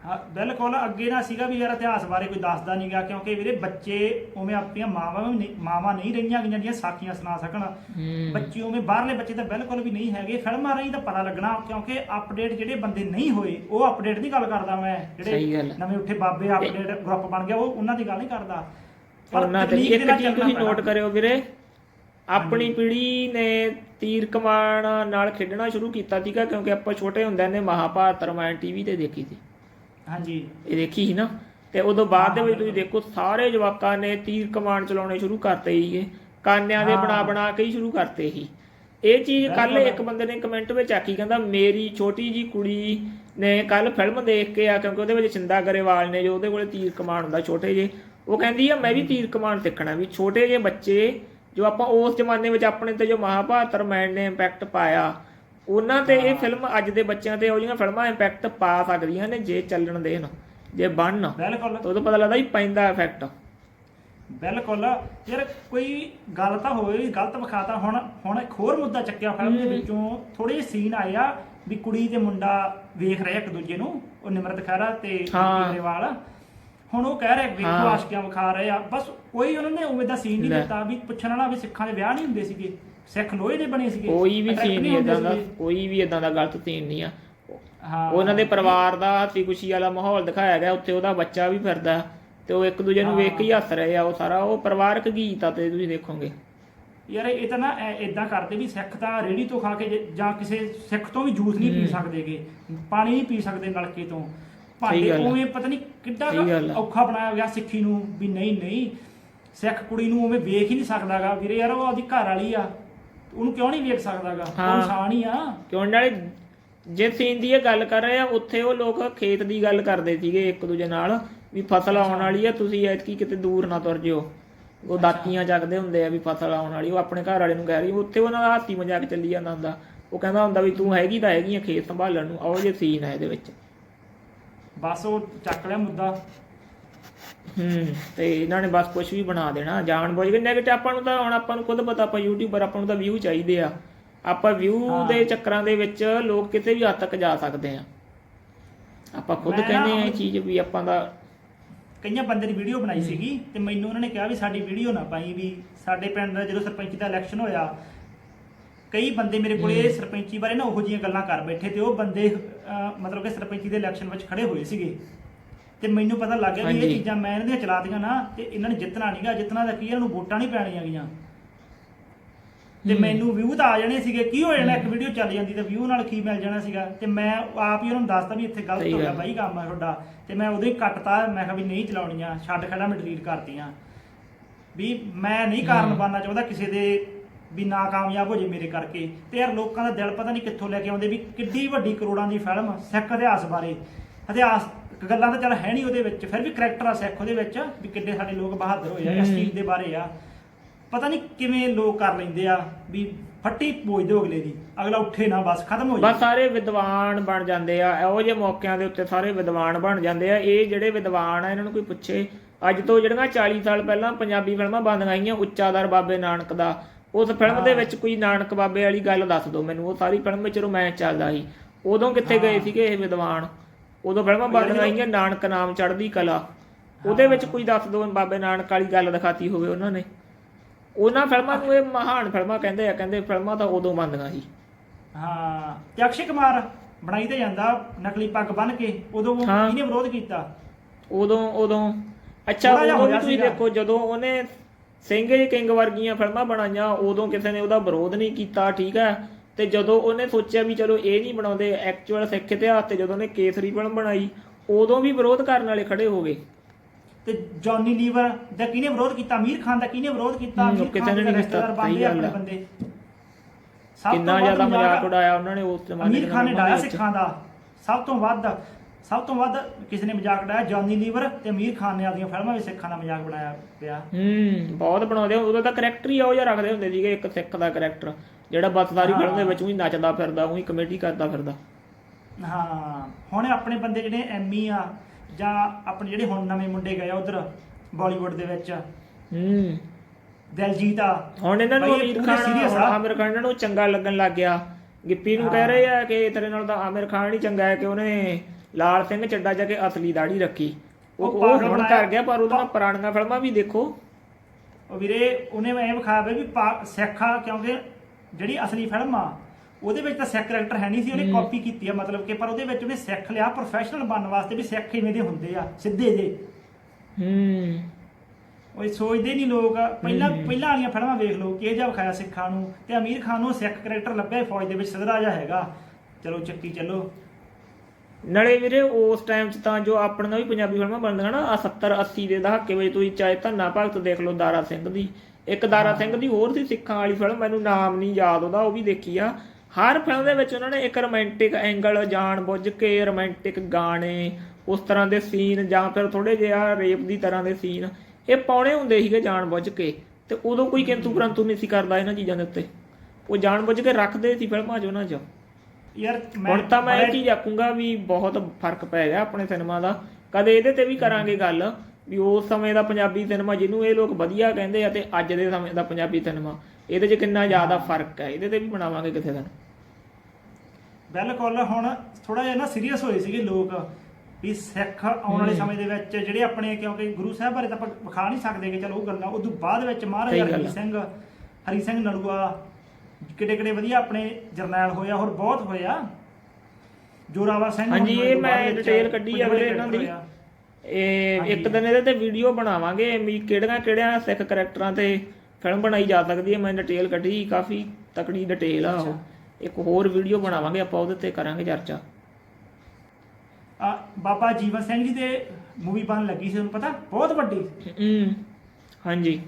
Speaker 2: ਹਾਂ ਬਿਲਕੁਲ ਅੱਗੇ ਨਾ ਸੀਗਾ ਵੀ ਯਾਰ ਇਤਿਹਾਸ ਬਾਰੇ ਕੋਈ ਦੱਸਦਾ ਨਹੀਂਗਾ ਕਿਉਂਕਿ ਵੀਰੇ ਬੱਚੇ ਉਵੇਂ ਆਪਣੀਆਂ ਮਾਵਾਂ ਵੀ ਨਹੀਂ ਮਾਵਾਂ ਨਹੀਂ ਰਹੀਆਂ ਗਈਆਂ ਜਿਹੜੀਆਂ ਸਾਖੀਆਂ ਸੁਣਾ ਸਕਣ। ਬੱਚੇ ਉਵੇਂ ਬਾਹਰਲੇ ਬੱਚੇ ਤਾਂ ਬਿਲਕੁਲ ਵੀ ਨਹੀਂ ਹੈਗੇ ਫਿਲਮਾਂ ਰਾਹੀਂ ਤਾਂ ਪਤਾ ਲੱਗਣਾ ਕਿਉਂਕਿ ਅਪਡੇਟ ਜਿਹੜੇ ਬੰਦੇ ਨਹੀਂ ਹੋਏ ਉਹ ਅਪਡੇਟ ਦੀ ਗੱਲ ਕਰਦਾ ਮੈਂ
Speaker 1: ਸਹੀ ਗੱਲ ਹੈ।
Speaker 2: ਨਵੇਂ ਉੱਠੇ ਬਾਬੇ ਅਪਡੇਟ ਗਰੁੱਪ ਬਣ ਗਿਆ ਉਹ ਉਹਨਾਂ ਦੀ ਗੱਲ ਨਹੀਂ ਕਰਦਾ।
Speaker 1: ਉਹਨਾਂ ਤੇ
Speaker 2: ਤਕਨੀਕ
Speaker 1: ਇੱਕ
Speaker 2: ਨਾਲ
Speaker 1: ਚੀਜ਼
Speaker 2: ਚੱਲਣਾ
Speaker 1: ਤੁਸੀਂ
Speaker 2: ਪੈਣਾ।
Speaker 1: ਨੋਟ ਕਰਿਓ ਵੀਰੇ ਆਪਣੀ ਪੀੜ੍ਹੀ ਨੇ ਤੀਰ ਕਮਾਨ ਨਾਲ ਖੇਡਣਾ ਸ਼ੁਰੂ ਕੀਤਾ ਸੀਗਾ ਕਿਉਂਕਿ ਆਪਾਂ ਛੋਟੇ ਹੁੰਦਿਆਂ ਨੇ ਮਹਾਭਾਰਤ ਰਮਾਇਣ ਟੀਵੀ ਤੇ ਦੇਖੀ ਸੀ।
Speaker 2: ਹਾਂਜੀ
Speaker 1: ਇਹ ਦੇਖੀ ਸੀ ਨਾ ਤੇ ਉਦੋਂ ਬਾਅਦ ਦੇ ਵਿੱਚ ਤੁਸੀਂ ਦੇਖੋ ਸਾਰੇ ਜਵਾਕਾਂ ਨੇ ਤੀਰ ਕਮਾਨ ਚਲਾਉਣੇ ਸ਼ੁਰੂ ਕਰਤੇ ਸੀਗੇ ਕਾਨਿਆਂ ਦੇ। ਬਣਾ ਬਣਾ ਕੇ ਹੀ ਸ਼ੁਰੂ ਕਰਤੇ ਸੀ ਇਹ ਚੀਜ਼ ਕੱਲ। ਇੱਕ ਬੰਦੇ ਨੇ ਕਮੈਂਟ ਵਿੱਚ ਆਖੀ ਕਹਿੰਦਾ ਮੇਰੀ ਛੋਟੀ ਜੀ ਕੁੜੀ ਨੇ ਕੱਲ ਫਿਲਮ ਦੇਖ ਕੇ ਆ ਕਿਉਂਕਿ ਉਹਦੇ ਵਿੱਚ ਸਿੰਦਾ ਗਰੇਵਾਲ ਨੇ ਜੋ ਉਹਦੇ ਕੋਲੇ ਤੀਰ ਕਮਾਨ ਹੁੰਦਾ ਛੋਟੇ ਜੇ ਉਹ ਕਹਿੰਦੀ ਆ ਮੈਂ ਵੀ ਤੀਰ ਕਮਾਨ ਸਿੱਖਣਾ ਵੀ ਛੋਟੇ ਜੇ ਬੱਚੇ ਜੋ ਆਪਾਂ ਉਸ ਜ਼ਮਾਨੇ ਵਿੱਚ ਆਪਣੇ ਤੇ ਜੋ ਮਹਾਭਾਰਤ ਰਮਾਇਣ ਨੇ ਇੰਪੈਕਟ ਪਾਇਆ ਉਹਨਾਂ ਤੇ ਇਹ ਫਿਲਮ ਅੱਜ ਦੇ ਬੱਚਿਆਂ ਤੇ ਉਹ ਜਿਹੀਆਂ ਫਿਲਮਾਂ ਇੰਪੈਕਟ ਪਾ ਸਕਦੀਆਂ ਨੇ ਜੇ ਚੱਲਣ ਦੇਣ ਜੇ ਬਣਨ
Speaker 2: ਬਿਲਕੁਲ।
Speaker 1: ਤਾਂ ਉਦੋਂ ਪਤਾ ਲੱਗਦਾ ਵੀ ਪੈਂਦਾ ਇਫੈਕਟ
Speaker 2: ਬਿਲਕੁਲ। ਯਾਰ ਕੋਈ ਗੱਲ ਤਾਂ ਹੋਵੇ ਵੀ ਗਲਤ ਵਿਖਾਤਾ ਹੁਣ ਹੁਣ ਇੱਕ ਹੋਰ ਮੁੱਦਾ ਚੱਕਿਆ ਫਿਲਮ ਦੇ ਵਿੱਚੋਂ ਥੋੜੇ ਸੀਨ ਆਏ ਆ ਵੀ ਕੁੜੀ ਤੇ ਮੁੰਡਾ ਵੇਖ ਰਹੇ ਇੱਕ ਦੂਜੇ ਨੂੰ ਉਹ ਨਿਮਰਤ ਖਹਿਰਾ ਤੇ
Speaker 1: ਹਾਂ।
Speaker 2: ਗਰੇਵਾਲ ਹੁਣ ਉਹ ਕਹਿ ਰਹੇ ਵੇਖੋ। ਆਸ਼ਕੀਆਂ ਵਿਖਾ ਰਹੇ ਆ। ਬਸ ਕੋਈ ਉਹਨਾਂ ਨੇ ਉਵੇਂ ਦਾ ਸੀਨ ਨਹੀਂ। ਦਿੱਤਾ ਵੀ ਪੁੱਛਣ ਵਾਲਾ ਵੀ ਸਿੱਖਾਂ ਦੇ ਵਿਆਹ ਨਹੀਂ ਹੁੰਦੇ ਸੀਗੇ। ਸਿੱਖ ਲੋਹੇ ਦੇ ਬਣੇ ਸੀਗੇ?
Speaker 1: ਕੋਈ ਵੀ
Speaker 2: attract
Speaker 1: ਸੀਨ ਨਹੀਂ
Speaker 2: ਹੁੰਦੇ
Speaker 1: ਇਦਾਂ ਦਾ
Speaker 2: ਸੀਗੇ।
Speaker 1: ਕੋਈ ਵੀ ਇਦਾਂ ਦਾ ਗਲਤ ਸੀਨ ਨਹੀਂ ਆ।
Speaker 2: ਹਾਂ।
Speaker 1: ਉਹਨਾਂ ਦੇ ਪਰਿਵਾਰ ਦਾ ਹੱਸੀ ਖੁਸ਼ੀ ਵਾਲਾ ਮਾਹੌਲ ਦਿਖਾਇਆ ਗਿਆ ਉੱਥੇ ਉਹਦਾ ਬੱਚਾ ਵੀ ਫਿਰਦਾ। ਤੇ ਉਹ ਇੱਕ ਦੂਜੇ ਨੂੰ ਵੇਖ ਕੇ ਹੀ ਹੱਸ ਰਹੇ ਆ ਉਹ ਸਾਰਾ ਉਹ ਪਰਿਵਾਰਕ ਗੀਤ ਆ ਤੇ ਤੁਸੀਂ ਦੇਖੋਗੇ।
Speaker 2: ਯਾਰ ਇਹ ਤਾਂ ਨਾ ਇਦਾਂ ਕਰਦੇ ਵੀ ਸਿੱਖ ਤਾਂ ਰੇੜੀ ਤੋਂ ਖਾ ਕੇ ਜੇ- ਜਾਂ ਕਿਸੇ ਸਿੱਖ ਤੋਂ ਵੀ ਜੂਸ ਨਹੀਂ ਪੀ ਸਕਦੇਗੇ ਪਾਣੀ ਨਹੀਂ ਪੀ ਸਕਦੇ ਨਲਕੇ ਤੋਂ। ਭਾਂਡੇ
Speaker 1: ਗੱਲ ਆ।
Speaker 2: ਉਵੇਂ ਪਤਾ ਨਹੀਂ ਕਿੱਡਾ
Speaker 1: ਸਹੀ ਗੱਲ ਆ।
Speaker 2: ਔਖਾ ਬਣਾਇਆ ਗਿਆ ਸਿੱਖੀ ਨੂੰ ਵੀ ਨਹੀਂ ਨਹੀਂ। ਸਿੱਖ ਕੁੜੀ ਨੂੰ ਉਵੇਂ ਵੇਖ ਹੀ ਨਹੀਂ ਸਕਦਾਗਾ ਵੀਰੇ ਯਾਰ ਉਹ ਆਪਦੀ ਘਰ ਵਾਲੀ ਆ। ਉਹਨੂੰ ਕਿਉਂ ਨਹੀਂ ਵੇਖ ਸਕਦਾਗਾ? ਉਹ
Speaker 1: ਹਾਂ।
Speaker 2: ਇਨਸਾਨ ਹੀ ਆ?
Speaker 1: ਕਿਉਂ? ਨਾਲੇ ਜੇ ਸੀਨ ਦੀ ਇਹ ਗੱਲ ਕਰ ਰਹੇ ਆ ਉੱਥੇ ਉਹ ਲੋਕ ਖੇਤ ਦੀ ਗੱਲ ਕਰਦੇ ਸੀਗੇ ਇੱਕ ਦੂਜੇ ਨਾਲ ਵੀ ਫਸਲ ਆਉਣ ਵਾਲੀ ਆ ਤੁਸੀਂ ਐਤਕੀ ਕਿਤੇ ਦੂਰ ਨਾ ਤੁਰ ਜਿਓ। ਉਹ ਦਾਤੀਆਂ ਚੱਕਦੇ ਹੁੰਦੇ ਆ ਵੀ ਫਸਲ ਆਉਣ ਵਾਲੀ ਉਹ ਆਪਣੇ ਘਰ ਵਾਲੇ ਨੂੰ ਕਹਿ ਰਹੀ ਉੱਥੇ ਉਹਨਾਂ ਦਾ ਹਾਸੀ ਮਜ਼ਾਕ ਚੱਲੀ ਜਾਂਦਾ ਹੁੰਦਾ। ਉਹ ਕਹਿੰਦਾ ਹੁੰਦਾ ਵੀ ਤੂੰ ਹੈਗੀ ਤਾਂ ਹੈਗੀ ਆ ਖੇਤ ਸੰਭਾਲਣ ਨੂੰ ਆਓ ਜੇ ਸੀਨ ਹੈ ਇਹਦੇ ਵਿੱਚ।
Speaker 2: ਬਸ ਉਹ ਚੱਕ ਲਿਆ ਮੁੱਦਾ।
Speaker 1: ਹੂੰ ਤੇ ਇਹਨਾਂ ਨੇ ਬਸ ਕੁਝ ਵੀ ਬਣਾ ਦੇਣਾ ਜਾਣ ਬੁੱਝ ਕੇ ਨੈਗੇਟਿਵ ਆਪਾਂ ਨੂੰ ਤਾਂ ਹੁਣ ਆਪਾਂ ਨੂੰ ਖੁਦ ਪਤਾ ਆਪਾਂ ਯੂਟਿਊਬਰ ਆਪਾਂ ਨੂੰ ਤਾਂ ਵਿਊ ਚਾਹੀਦੇ ਆ। ਆਪਾਂ ਵਿਊ। ਦੇ ਚੱਕਰਾਂ ਦੇ ਵਿੱਚ ਲੋਕ ਕਿਤੇ ਵੀ ਹੱਦ ਤੱਕ ਜਾ ਸਕਦੇ ਆ। ਆਪਾਂ ਖੁਦ ਕਹਿੰਦੇ ਆ ਇਹ ਚੀਜ਼ ਵੀ ਆਪਾਂ ਦਾ
Speaker 2: ਕਈਆਂ ਬੰਦੇ ਦੀ ਵੀਡੀਓ ਬਣਾਈ ਸੀਗੀ ਤੇ ਮੈਨੂੰ ਉਹਨਾਂ ਨੇ ਕਿਹਾ ਵੀ ਸਾਡੀ ਵੀਡੀਓ ਨਾ ਪਾਈ ਵੀ ਸਾਡੇ ਪਿੰਡ ਦਾ ਜਦੋਂ ਸਰਪੰਚ ਦਾ ਇਲੈਕਸ਼ਨ ਹੋਇਆ ਕਈ ਬੰਦੇ ਮੇਰੇ ਕੋਲੇ ਸਰਪੰਚੀ ਬਾਰੇ ਨਾ ਉਹੋ ਜਿਹੀਆਂ ਗੱਲਾਂ ਕਰ ਬੈਠੇ ਤੇ ਉਹ ਬੰਦੇ ਮਤਲਬ ਕਿ ਸਰਪੰਚੀ ਦੇ ਇਲੈਕਸ਼ਨ ਵਿੱਚ ਖੜੇ ਹੋਏ ਸੀਗੇ। ਤੇ ਮੈਨੂੰ ਪਤਾ ਲੱਗ ਗਿਆ ਵੀ ਇਹ
Speaker 1: ਹਾਂਜੀ।
Speaker 2: ਚੀਜ਼ਾਂ ਮੈਂ ਇਹਨਾਂ ਦੀਆਂ ਚਲਾਤੀਆਂ ਨਾ ਤੇ ਇਹਨਾਂ ਨੇ ਜਿੱਤਣਾ ਨਹੀਂਗਾ ਜਿੱਤਣਾ ਤਾਂ ਕੀ ਇਹਨਾਂ ਨੂੰ ਵੋਟਾਂ ਨਹੀਂ ਪੈਣੀਆਂ ਗੀਆਂ ਤੇ ਮੈਨੂੰ ਵਿਊ ਤਾਂ ਆ ਜਾਣੇ ਸੀਗੇ ਕੀ ਹੋ ਜਾਣਾ ਇੱਕ ਵੀਡੀਓ ਚੱਲ ਜਾਂਦੀ ਤੇ ਵਿਊ ਨਾਲ ਕੀ ਮਿਲ ਜਾਣਾ ਸੀਗਾ। ਤੇ ਮੈਂ ਆਪ ਹੀ ਉਹਨਾਂ ਨੂੰ ਦੱਸਤਾ ਵੀ ਇੱਥੇ ਗਲਤ
Speaker 1: ਸਹੀ
Speaker 2: ਹੋ ਗਿਆ
Speaker 1: ਗੱਲ।
Speaker 2: ਬਾਈ ਕੰਮ ਆ ਤੁਹਾਡਾ। ਤੇ ਮੈਂ ਉਦੋਂ ਹੀ ਕੱਟਤਾ ਮੈਂ ਕਿਹਾ ਵੀ ਨਹੀਂ ਚਲਾਉਣੀਆਂ ਛੱਡ ਖੜਾ ਮੈਂ ਡਿਲੀਟ ਕਰਤੀਆਂ। ਵੀ ਮੈਂ ਨਹੀਂ ਕਾਰਨ ਬਣਨਾ ਚਾਹੁੰਦਾ ਕਿਸੇ ਦੇ ਵੀ ਨਾ ਕਾਮਯਾਬ ਹੋ ਜੇ ਮੇਰੇ ਕਰਕੇ। ਤੇ ਯਾਰ ਲੋਕਾਂ ਦਾ ਦਿਲ ਪਤਾ ਨਹੀਂ ਕਿੱਥੋਂ ਲੈ ਕੇ ਆਉਂਦੇ ਵੀ ਕਿੱਡੀ ਵੱਡੀ ਕਰੋੜਾਂ ਦੀ ਫਿਲਮ ਸਿੱਖ ਇਤਿਹਾਸ ਬਾਰੇ। ਇਤਿਹਾਸ ਗੱਲਾਂ ਤਾਂ ਚੱਲ ਹੈ ਨਹੀਂ ਉਹਦੇ ਵਿੱਚ ਫਿਰ ਵੀ ਕਰੈਕਟਰ ਆ ਸਿੱਖ ਉਹਦੇ ਵਿੱਚ ਵੀ ਕਿੱਡੇ ਸਾਡੇ ਲੋਕ ਬਹਾਦਰ ਹੋਏ ਆ ਇਸ। ਚੀਜ਼ ਦੇ ਬਾਰੇ ਆ ਪਤਾ ਨਹੀਂ ਕਿਵੇਂ ਲੋਕ ਕਰ ਲੈਂਦੇ ਆ ਵੀ ਫੱਟੀ ਪੋਜ ਦਿਓ ਅਗਲੇ ਦੀ ਅਗਲਾ ਉੱਠੇ ਨਾ ਬਸ ਖਤਮ ਹੋ
Speaker 1: ਬਸ
Speaker 2: ਜਾਏ
Speaker 1: ਸਾਰੇ ਵਿਦਵਾਨ ਬਣ ਜਾਂਦੇ ਆ ਇਹੋ ਜਿਹੇ ਮੌਕਿਆਂ ਦੇ ਉੱਤੇ ਸਾਰੇ ਵਿਦਵਾਨ ਬਣ ਜਾਂਦੇ ਆ ਇਹ ਜਿਹੜੇ ਵਿਦਵਾਨ ਆ ਇਹਨਾਂ ਨੂੰ ਕੋਈ ਪੁੱਛੇ ਅੱਜ ਤੋਂ ਜਿਹੜੀਆਂ 40 ਸਾਲ ਪਹਿਲਾਂ ਪੰਜਾਬੀ ਫਿਲਮਾਂ ਬੰਦ ਆਈਆਂ ਉੱਚਾ ਦਰ ਬਾਬੇ ਨਾਨਕ ਦਾ ਉਸ ਫਿਲਮ ਦੇ। ਵਿੱਚ ਕੋਈ ਨਾਨਕ ਬਾਬੇ ਵਾਲੀ ਗੱਲ ਦੱਸ ਦਿਓ ਮੈਨੂੰ ਉਹ ਸਾਰੀ ਫਿਲਮ ਵਿੱਚ ਰੋਮਾਂਸ ਚੱਲਦਾ ਸੀ ਉਦੋਂ ਕਿੱਥੇ ਗਏ। ਸੀਗੇ ਇਹ ਵਿਦਵਾਨ ਉਦੋਂ ਫਿਲਮਾਂ
Speaker 2: ਯਾਰ
Speaker 1: ਆਈਆਂ ਨਾਨਕ ਨਾਮ ਚੜ੍ਹਦੀ ਕਲਾ। ਉਹਦੇ ਵਿੱਚ ਕੋਈ ਦੱਸ ਦਿਓ ਬਾਬੇ ਨਾਨਕ ਵਾਲੀ ਗੱਲ ਦਿਖਾਤੀ ਹੋਵੇ ਉਹਨਾਂ ਨੇ। ਉਹਨਾਂ ਫਿਲਮਾਂ ਨੂੰ ਇਹ ਮਹਾਨ ਫਿਲਮਾਂ ਕਹਿੰਦੇ ਆ ਕਹਿੰਦੇ ਫਿਲਮਾਂ ਤਾਂ ਉਦੋਂ ਬੰਦੀਆਂ ਸੀ।
Speaker 2: ਹਾਂ ਤੇ ਅਕਸ਼ੇ ਕੁਮਾਰ ਬਣਾਈ ਤੇ ਜਾਂਦਾ ਨਕਲੀ ਪੱਗ ਬੰਨ ਕੇ ਉਦੋਂ। ਕਿਹਨੇ ਵਿਰੋਧ ਕੀਤਾ।
Speaker 1: ਉਦੋਂ ਉਦੋਂ। ਅੱਛਾ ਉਦੋਂ ਵੀ ਤੁਸੀਂ। ਦੇਖੋ ਜਦੋਂ ਉਹਨੇ ਸਿੰਘ ਜੀ ਕਿੰਗ ਵਰਗੀਆਂ ਫਿਲਮਾਂ ਬਣਾਈਆਂ ਉਦੋਂ ਕਿਸੇ ਨੇ ਉਹਦਾ ਵਿਰੋਧ ਨਹੀਂ ਕੀਤਾ ਠੀਕ ਹੈ? ਤੇ ਜਦੋਂ ਉਹਨੇ ਸੋਚਿਆ ਵੀ ਚਲੋ ਇਹ ਨਹੀਂ ਬਣਾਉਂਦੇ ਐਕਚੁਅਲ ਸਿੱਖ ਇਤਿਹਾਸ ਤੇ ਜਦੋਂ ਉਹਨੇ ਕੇਸਰੀ ਫਿਲਮ ਬਣਾਈ ਉਦੋਂ ਵੀ ਵਿਰੋਧ ਕਰਨ ਵਾਲੇ ਖੜੇ ਹੋ ਗਏ।
Speaker 2: ਤੇ ਜੌਨੀ ਲੀਵਰ ਦਾ ਕਿਹਨੇ ਵਿਰੋਧ ਕੀਤਾ? ਅਮੀਰ ਖਾਨ ਦਾ ਕਿਹਨੇ ਵਿਰੋਧ ਕੀਤਾ? ਅਮੀਰ ਖਾਨ ਦੇ ਰਿਸ਼ਤੇਦਾਰ ਆਪਣੇ। ਬੰਦੇ।
Speaker 1: ਕਿੰਨਾ ਜ਼ਿਆਦਾ ਮਜ਼ਾਕ ਉਡਾਇਆ ਉਹਨਾਂ ਨੇ ਉਸ ਜ਼ਮਾਨੇ
Speaker 2: ਅਮੀਰ ਖਾਨ ਨੇ ਡਾਇਆ। ਸਿੱਖਾਂ ਦਾ। ਸਭ ਤੋਂ ਵੱਧ ਸਭ ਤੋਂ ਵੱਧ ਕਿਸੇ ਨੇ ਮਜ਼ਾਕ ਉਡਾਇਆ ਜੌਨੀ ਲੀਵਰ ਤੇ ਅਮੀਰ ਖਾਨ ਨੇ ਆਪਣੀਆਂ ਫਿਲਮਾਂ ਵਿੱਚ ਸਿੱਖਾਂ ਦਾ ਮਜ਼ਾਕ ਬਣਾਇਆ ਪਿਆ।
Speaker 1: ਹੂੰ ਬਹੁਤ ਬਣਾਉਂਦੇ ਉਦੋਂ ਤਾਂ ਕਰੈਕਟਰ ਹੀ ਉਹ ਜਿਹਾ ਰੱਖਦੇ ਹੁੰਦੇ ਸੀਗੇ ਇੱਕ ਸਿੱਖ ਦਾ ਕਰੈਕਟਰ ਜਿਹੜਾ ਬਸ ਸਾਰੀ
Speaker 2: ਹਾਂ।
Speaker 1: ਫਿਲਮ ਦੇ ਵਿੱਚ ਉਹੀ ਨੱਚਦਾ ਫਿਰਦਾ ਉਹੀ ਕਮੇਡੀ ਕਰਦਾ ਫਿਰਦਾ।
Speaker 2: ਹਾਂ ਹੁਣ ਆਪਣੇ ਬੰਦੇ ਜਿਹੜੇ ਐਮੀ ਆ ਜਾਂ ਆਪਣੇ ਜਿਹੜੇ ਹੁਣ ਨਵੇਂ ਮੁੰਡੇ ਗਏ ਉਧਰ ਬਾਲੀਵੁੱਡ ਦੇ ਵਿੱਚ।
Speaker 1: ਹੂੰ।
Speaker 2: ਦਿਲਜੀਤ ਆ।
Speaker 1: ਹੁਣ ਇਹਨਾਂ ਨੂੰ ਅਮੀਰ ਖਾਨ। ਆਮਿਰ ਖਾਨ ਨੂੰ ਚੰਗਾ ਲੱਗਣ ਲੱਗ ਗਿਆ। ਗਿੱਪੀ ਨੂੰ ਕਹਿ। ਰਹੇ ਆ ਕਿ ਤੇਰੇ ਨਾਲ ਤਾਂ ਆਮਿਰ ਖਾਨ ਹੀ ਚੰਗਾ ਹੈ ਕਿ ਉਹਨੇ ਲਾਲ ਸਿੰਘ ਚੱਡਾ ਜਾ ਕੇ ਅਸਲੀ ਦਾੜੀ ਰੱਖੀ। ਉਹ
Speaker 2: ਉਹ
Speaker 1: ਉਹ
Speaker 2: ਪਾਗਲ
Speaker 1: ਹੁਣ
Speaker 2: ਬਣਾਇਆ।
Speaker 1: ਕਰ ਗਿਆ ਪਰ ਉਹਦੇ ਨਾਲ ਪੁਰਾਣੀਆਂ ਫਿਲਮਾਂ ਵੀ ਦੇਖੋ।
Speaker 2: ਉਹ ਵੀਰੇ ਉਹਨੇ ਐ ਵਿਖਾਇਆ ਵੀ ਪਾ- ਸਿੱਖ ਆ ਕਿਉਂਕਿ ਜਿਹੜੀ ਅਸਲੀ ਫਿਲਮ ਆ ਉਹਦੇ ਵਿੱਚ ਤਾਂ ਸਿੱਖ ਕਰੈਕਟਰ ਹੈ ਨਹੀਂ ਸੀ ਉਹਨੇ। ਕਾਪੀ ਕੀਤੀ ਆ ਮਤਲਬ ਕਿ ਪਰ ਉਹਦੇ ਵਿੱਚ ਉਹਨੇ ਸਿੱਖ ਲਿਆ ਪ੍ਰੋਫੈਸ਼ਨਲ ਬਣਨ ਵਾਸਤੇ ਵੀ ਸਿੱਖ ਇਵੇਂ ਦੇ ਹੁੰਦੇ ਆ ਸਿੱਧੇ ਜੇ।
Speaker 1: ਹੂੰ।
Speaker 2: ਉਹ ਇਹ ਸੋਚਦੇ ਨਹੀਂ ਲੋਕ। ਪਹਿਲਾਂ। ਪਹਿਲਾਂ ਵਾਲੀਆਂ ਫਿਲਮਾਂ ਵੇਖ ਲਓ ਕਿ ਜਿਹਾ ਵਿਖਾਇਆ ਸਿੱਖਾਂ ਨੂੰ ਤੇ ਅਮੀਰ ਖਾਨ ਨੂੰ ਸਿੱਖ ਕਰੈਕਟਰ ਲੱਭਿਆ ਇਹ ਫੌਜ ਦੇ ਵਿੱਚ ਸਦਰਾ ਜਿਹਾ ਹੈਗਾ। ਚਲੋ ਚੱਕੀ ਚੱਲੋ।
Speaker 1: ਨਾਲੇ ਵੀਰੇ ਉਸ ਟਾਈਮ 'ਚ ਤਾਂ ਜੋ ਆਪਣੀਆਂ ਵੀ ਪੰਜਾਬੀ ਫਿਲਮਾਂ ਬਣਦੀਆਂ ਨਾ ਆ 70 80 ਦੇ ਦਹਾਕੇ ਵਿੱਚ ਤੁਸੀਂ ਚਾਹੇ ਧੰਨਾ ਭਗਤ ਦੇਖ ਲਓ ਦਾਰਾ ਸਿੰਘ ਦੀ। ਇੱਕ ਦਾਰਾ ਸਿੰਘ ਦੀ ਹੋਰ ਸੀ ਸਿੱਖਾਂ ਵਾਲੀ ਫਿਲਮ ਮੈਨੂੰ ਨਾਮ ਨਹੀਂ ਯਾਦ ਉਹਦਾ ਉਹ ਵੀ ਦੇਖੀ ਆ। ਹਰ ਫਿਲਮ ਦੇ ਵਿੱਚ ਉਹਨਾਂ ਨੇ ਇੱਕ ਰੋਮਾਂਟਿਕ ਐਂਗਲ ਜਾਣ ਬੁੱਝ ਕੇ ਰੋਮਾਂਟਿਕ ਗਾਣੇ ਉਸ ਤਰ੍ਹਾਂ ਦੇ ਸੀਨ ਜਾਂ ਫਿਰ ਥੋੜੇ ਜਿਹਾ ਰੇਪ ਦੀ ਤਰ੍ਹਾਂ ਦੇ ਸੀਨ ਇਹ ਪਾਉਣੇ ਹੁੰਦੇ ਸੀਗੇ ਜਾਣ ਬੁੱਝ ਕੇ। ਤੇ ਉਦੋਂ ਕੋਈ ਕਿੰਤੂ ਪਰੰਤੂ ਨਹੀਂ ਸੀ ਕਰਦਾ ਇਹਨਾਂ ਚੀਜ਼ਾਂ ਦੇ ਉੱਤੇ। ਉਹ ਜਾਣ ਬੁੱਝ ਕੇ ਰੱਖਦੇ ਸੀ ਫਿਲਮਾਂ 'ਚ ਉਹਨਾਂ 'ਚ।
Speaker 2: ਯਾਰ
Speaker 1: ਹੁਣ ਤਾਂ ਮੈਂ ਇਹ ਚੀਜ਼ ਆਖੂੰਗਾ ਵੀ ਬਹੁਤ ਫ਼ਰਕ ਪੈ ਗਿਆ ਆਪਣੇ ਸਿਨੇਮਾ ਦਾ ਕਦੇ ਇਹਦੇ ਤੇ ਵੀ ਕਰਾਂਗੇ ਗੱਲ ਵੀ ਉਸ ਸਮੇਂ ਦਾ ਪੰਜਾਬੀ ਸਿਨੇਮਾ ਜਿਹਨੂੰ ਇਹ ਲੋਕ ਵਧੀਆ ਕਹਿੰਦੇ ਆ ਤੇ ਅੱਜ ਦੇ ਸਮੇਂ ਦਾ ਪੰਜਾਬੀ ਸਿਨੇਮਾ ਇਹਦੇ 'ਚ ਕਿੰਨਾ ਜ਼ਿਆਦਾ ਫ਼ਰਕ ਹੈ ਇਹਦੇ ਤੇ ਵੀ ਬਣਾਵਾਂਗੇ ਕਿਸੇ ਦਿਨ
Speaker 2: ਬਿਲਕੁਲ ਹੁਣ ਥੋੜਾ ਜਿਹਾ ਨਾ ਸੀਰੀਅਸ ਹੋਏ ਸੀਗੇ ਲੋਕ ਵੀ ਸਿੱਖ ਆਉਣ ਵਾਲੇ। ਸਮੇਂ ਦੇ ਵਿੱਚ ਜਿਹੜੇ ਆਪਣੇ ਕਿਉਂਕਿ ਗੁਰੂ ਸਾਹਿਬ ਬਾਰੇ ਤਾਂ ਆਪਾਂ ਵਿਖਾ ਨਹੀਂ ਸਕਦੇ ਕਿ ਚਲੋ ਉਹ ਗੱਲਾਂ ਉਦੋਂ ਬਾਅਦ ਵਿੱਚ ਮਹਾਰਾਜਾ
Speaker 1: ਆ।
Speaker 2: ਸਿੰਘ ਹਰੀ ਸਿੰਘ ਨਲੂਆ ਕਿੱਡੇ ਕਿੱਡੇ ਵਧੀਆ ਆਪਣੇ ਜਰਨੈਲ ਹੋਇਆ ਹੋਰ ਬਹੁਤ ਹੋਇਆ ਜੋਰਾਵਰ ਸਿੰਘ
Speaker 1: ਹਾਂਜੀ, ਇਹ ਮੈਂ detail ਕੱਢੀ ਆ ਵੀਰੇ ਇਹਨਾਂ ਦੀ। ਇਹ। ਇੱਕ ਦਿਨ ਇਹਦੇ ਤੇ ਵੀਡੀਓ ਬਣਾਵਾਂਗੇ ਵੀ ਕਿਹੜੀਆਂ ਕਿਹੜੀਆਂ ਸਿੱਖ ਕਰੈਕਟਰਾਂ ਤੇ ਫਿਲਮ ਬਣਾਈ ਜਾ ਸਕਦੀ ਹੈ। ਮੈਂ ਡਿਟੇਲ ਕੱਢੀ ਕਾਫੀ ਤਕੜੀ ਡਿਟੇਲ ਆ ਉਹ। ਇੱਕ ਹੋਰ ਵੀਡੀਓ ਬਣਾਵਾਂਗੇ ਆਪਾਂ ਉਹਦੇ ਤੇ ਕਰਾਂਗੇ ਚਰਚਾ।
Speaker 2: ਆ ਬਾਬਾ ਜੀਵਨ ਸਿੰਘ ਜੀ ਦੇ ਮੂਵੀ ਬਣ ਲੱਗੀ ਸੀ ਤੁਹਾਨੂੰ ਪਤਾ? ਬਹੁਤ ਵੱਡੀ।
Speaker 1: ਹਾਂਜੀ।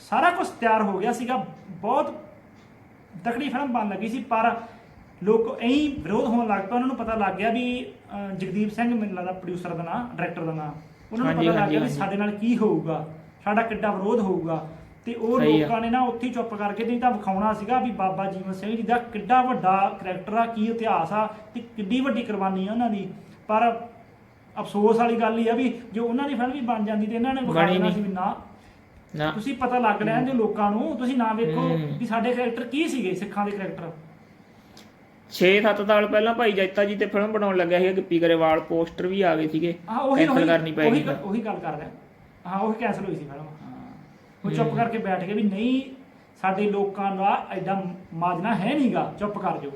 Speaker 2: ਸਾਰਾ ਕੁਝ ਤਿਆਰ ਹੋ ਗਿਆ ਸੀਗਾ। ਬਹੁਤ ਤਕੜੀ ਫਿਲਮ ਬਣ ਲੱਗੀ ਸੀ ਪਰ ਲੋਕ ਐਂ ਵਿਰੋਧ ਹੋਣ ਲੱਗ ਪਿਆ ਉਹਨਾਂ ਨੂੰ ਪਤਾ ਲੱਗ ਗਿਆ ਵੀ ਅਹ, ਜਗਦੀਪ ਸਿੰਘ ਮੈਨੂੰ ਲੱਗਦਾ ਪ੍ਰੋਡਿਊਸਰ ਦਾ ਨਾਂ ਡਾਇਰੈਕਟਰ ਦਾ ਨਾਂ ਉਹਨਾਂ ਨੂੰ
Speaker 1: ਹਾਂਜੀ,
Speaker 2: ਪਤਾ ਲੱਗ
Speaker 1: ਹਾਂਜੀ,
Speaker 2: ਗਿਆ ਵੀ
Speaker 1: ਹਾਂਜੀ।
Speaker 2: ਸਾਡੇ ਨਾਲ ਕੀ ਹੋਊਗਾ ਸਾਡਾ ਕਿੱਡਾ ਵਿਰੋਧ ਹੋਊਗਾ ਤੇ ਉਹ
Speaker 1: ਸਹੀ ਆ।
Speaker 2: ਲੋਕਾਂ ਨੇ ਨਾ ਉੱਥੇ ਹੀ ਚੁੱਪ ਕਰਕੇ ਨਹੀਂ ਤਾਂ ਵਿਖਾਉਣਾ ਸੀਗਾ ਵੀ ਬਾਬਾ ਜੀਵਨ ਸਿੰਘ ਜੀ ਦਾ ਕਿੱਡਾ ਵੱਡਾ ਕਰੈਕਟਰ ਆ ਕੀ ਇਤਿਹਾਸ ਆ ਤੇ ਕਿੱਡੀ ਵੱਡੀ ਕੁਰਬਾਨੀ ਆ ਉਹਨਾਂ ਦੀ ਪਰ ਅਫਸੋਸ ਵਾਲੀ ਗੱਲ ਹੀ ਆ ਵੀ ਜੇ ਉਹਨਾਂ ਦੀ ਫਿਲਮ ਵੀ ਬਣ ਜਾਂਦੀ ਤੇ ਇਹਨਾਂ ਨੇ ਵਿਖਾ
Speaker 1: ਬਣੀ
Speaker 2: ਦੇਣਾ। ਸੀ ਵੀ ਨਾ
Speaker 1: ਨਾ।
Speaker 2: ਤੁਸੀਂ ਪਤਾ ਲੱਗ ਰਿਹਾ ਜੇ ਲੋਕਾਂ ਨੂੰ ਤੁਸੀਂ ਨਾ ਵੇਖੋ
Speaker 1: ਹੂੰ।
Speaker 2: ਵੀ ਸਾਡੇ ਕਰੈਕਟਰ ਕੀ ਸੀਗੇ ਸਿੱਖਾਂ ਦੇ ਕਰੈਕਟਰ
Speaker 1: 6-7 ਸਾਲ ਪਹਿਲਾਂ ਭਾਈ ਜੈਤਾ ਜੀ ਤੇ ਫਿਲਮ ਬਣਾਉਣ ਲੱਗਿਆ ਸੀ ਗਿੱਪੀ ਗਰੇਵਾਲ ਪੋਸਟਰ ਵੀ ਆ ਗਏ ਸੀਗੇ।
Speaker 2: ਹਾਂ ਉਹੀ
Speaker 1: Cancel
Speaker 2: ਉਹੀ
Speaker 1: ਕਰਨੀ ਪੈ
Speaker 2: ਉਹੀ
Speaker 1: ਗਈ
Speaker 2: ਉਹੀ ਗੱਲ ਕਰ ਰਿਹਾ। ਹਾਂ ਉਹੀ ਕੈਨਸਲ ਹੋਈ ਸੀ ਫਿਲਮ। ਹਾਂ। ਉਹ ਚੁੱਪ। ਕਰਕੇ ਬੈਠ ਗਏ ਵੀ ਨਹੀਂ ਸਾਡੇ ਲੋਕਾਂ ਦਾ ਐਡਾ ਮਾਜਨਾ ਹੈ ਨਹੀਂਗਾ ਚੁੱਪ ਕਰ ਜਾਓ।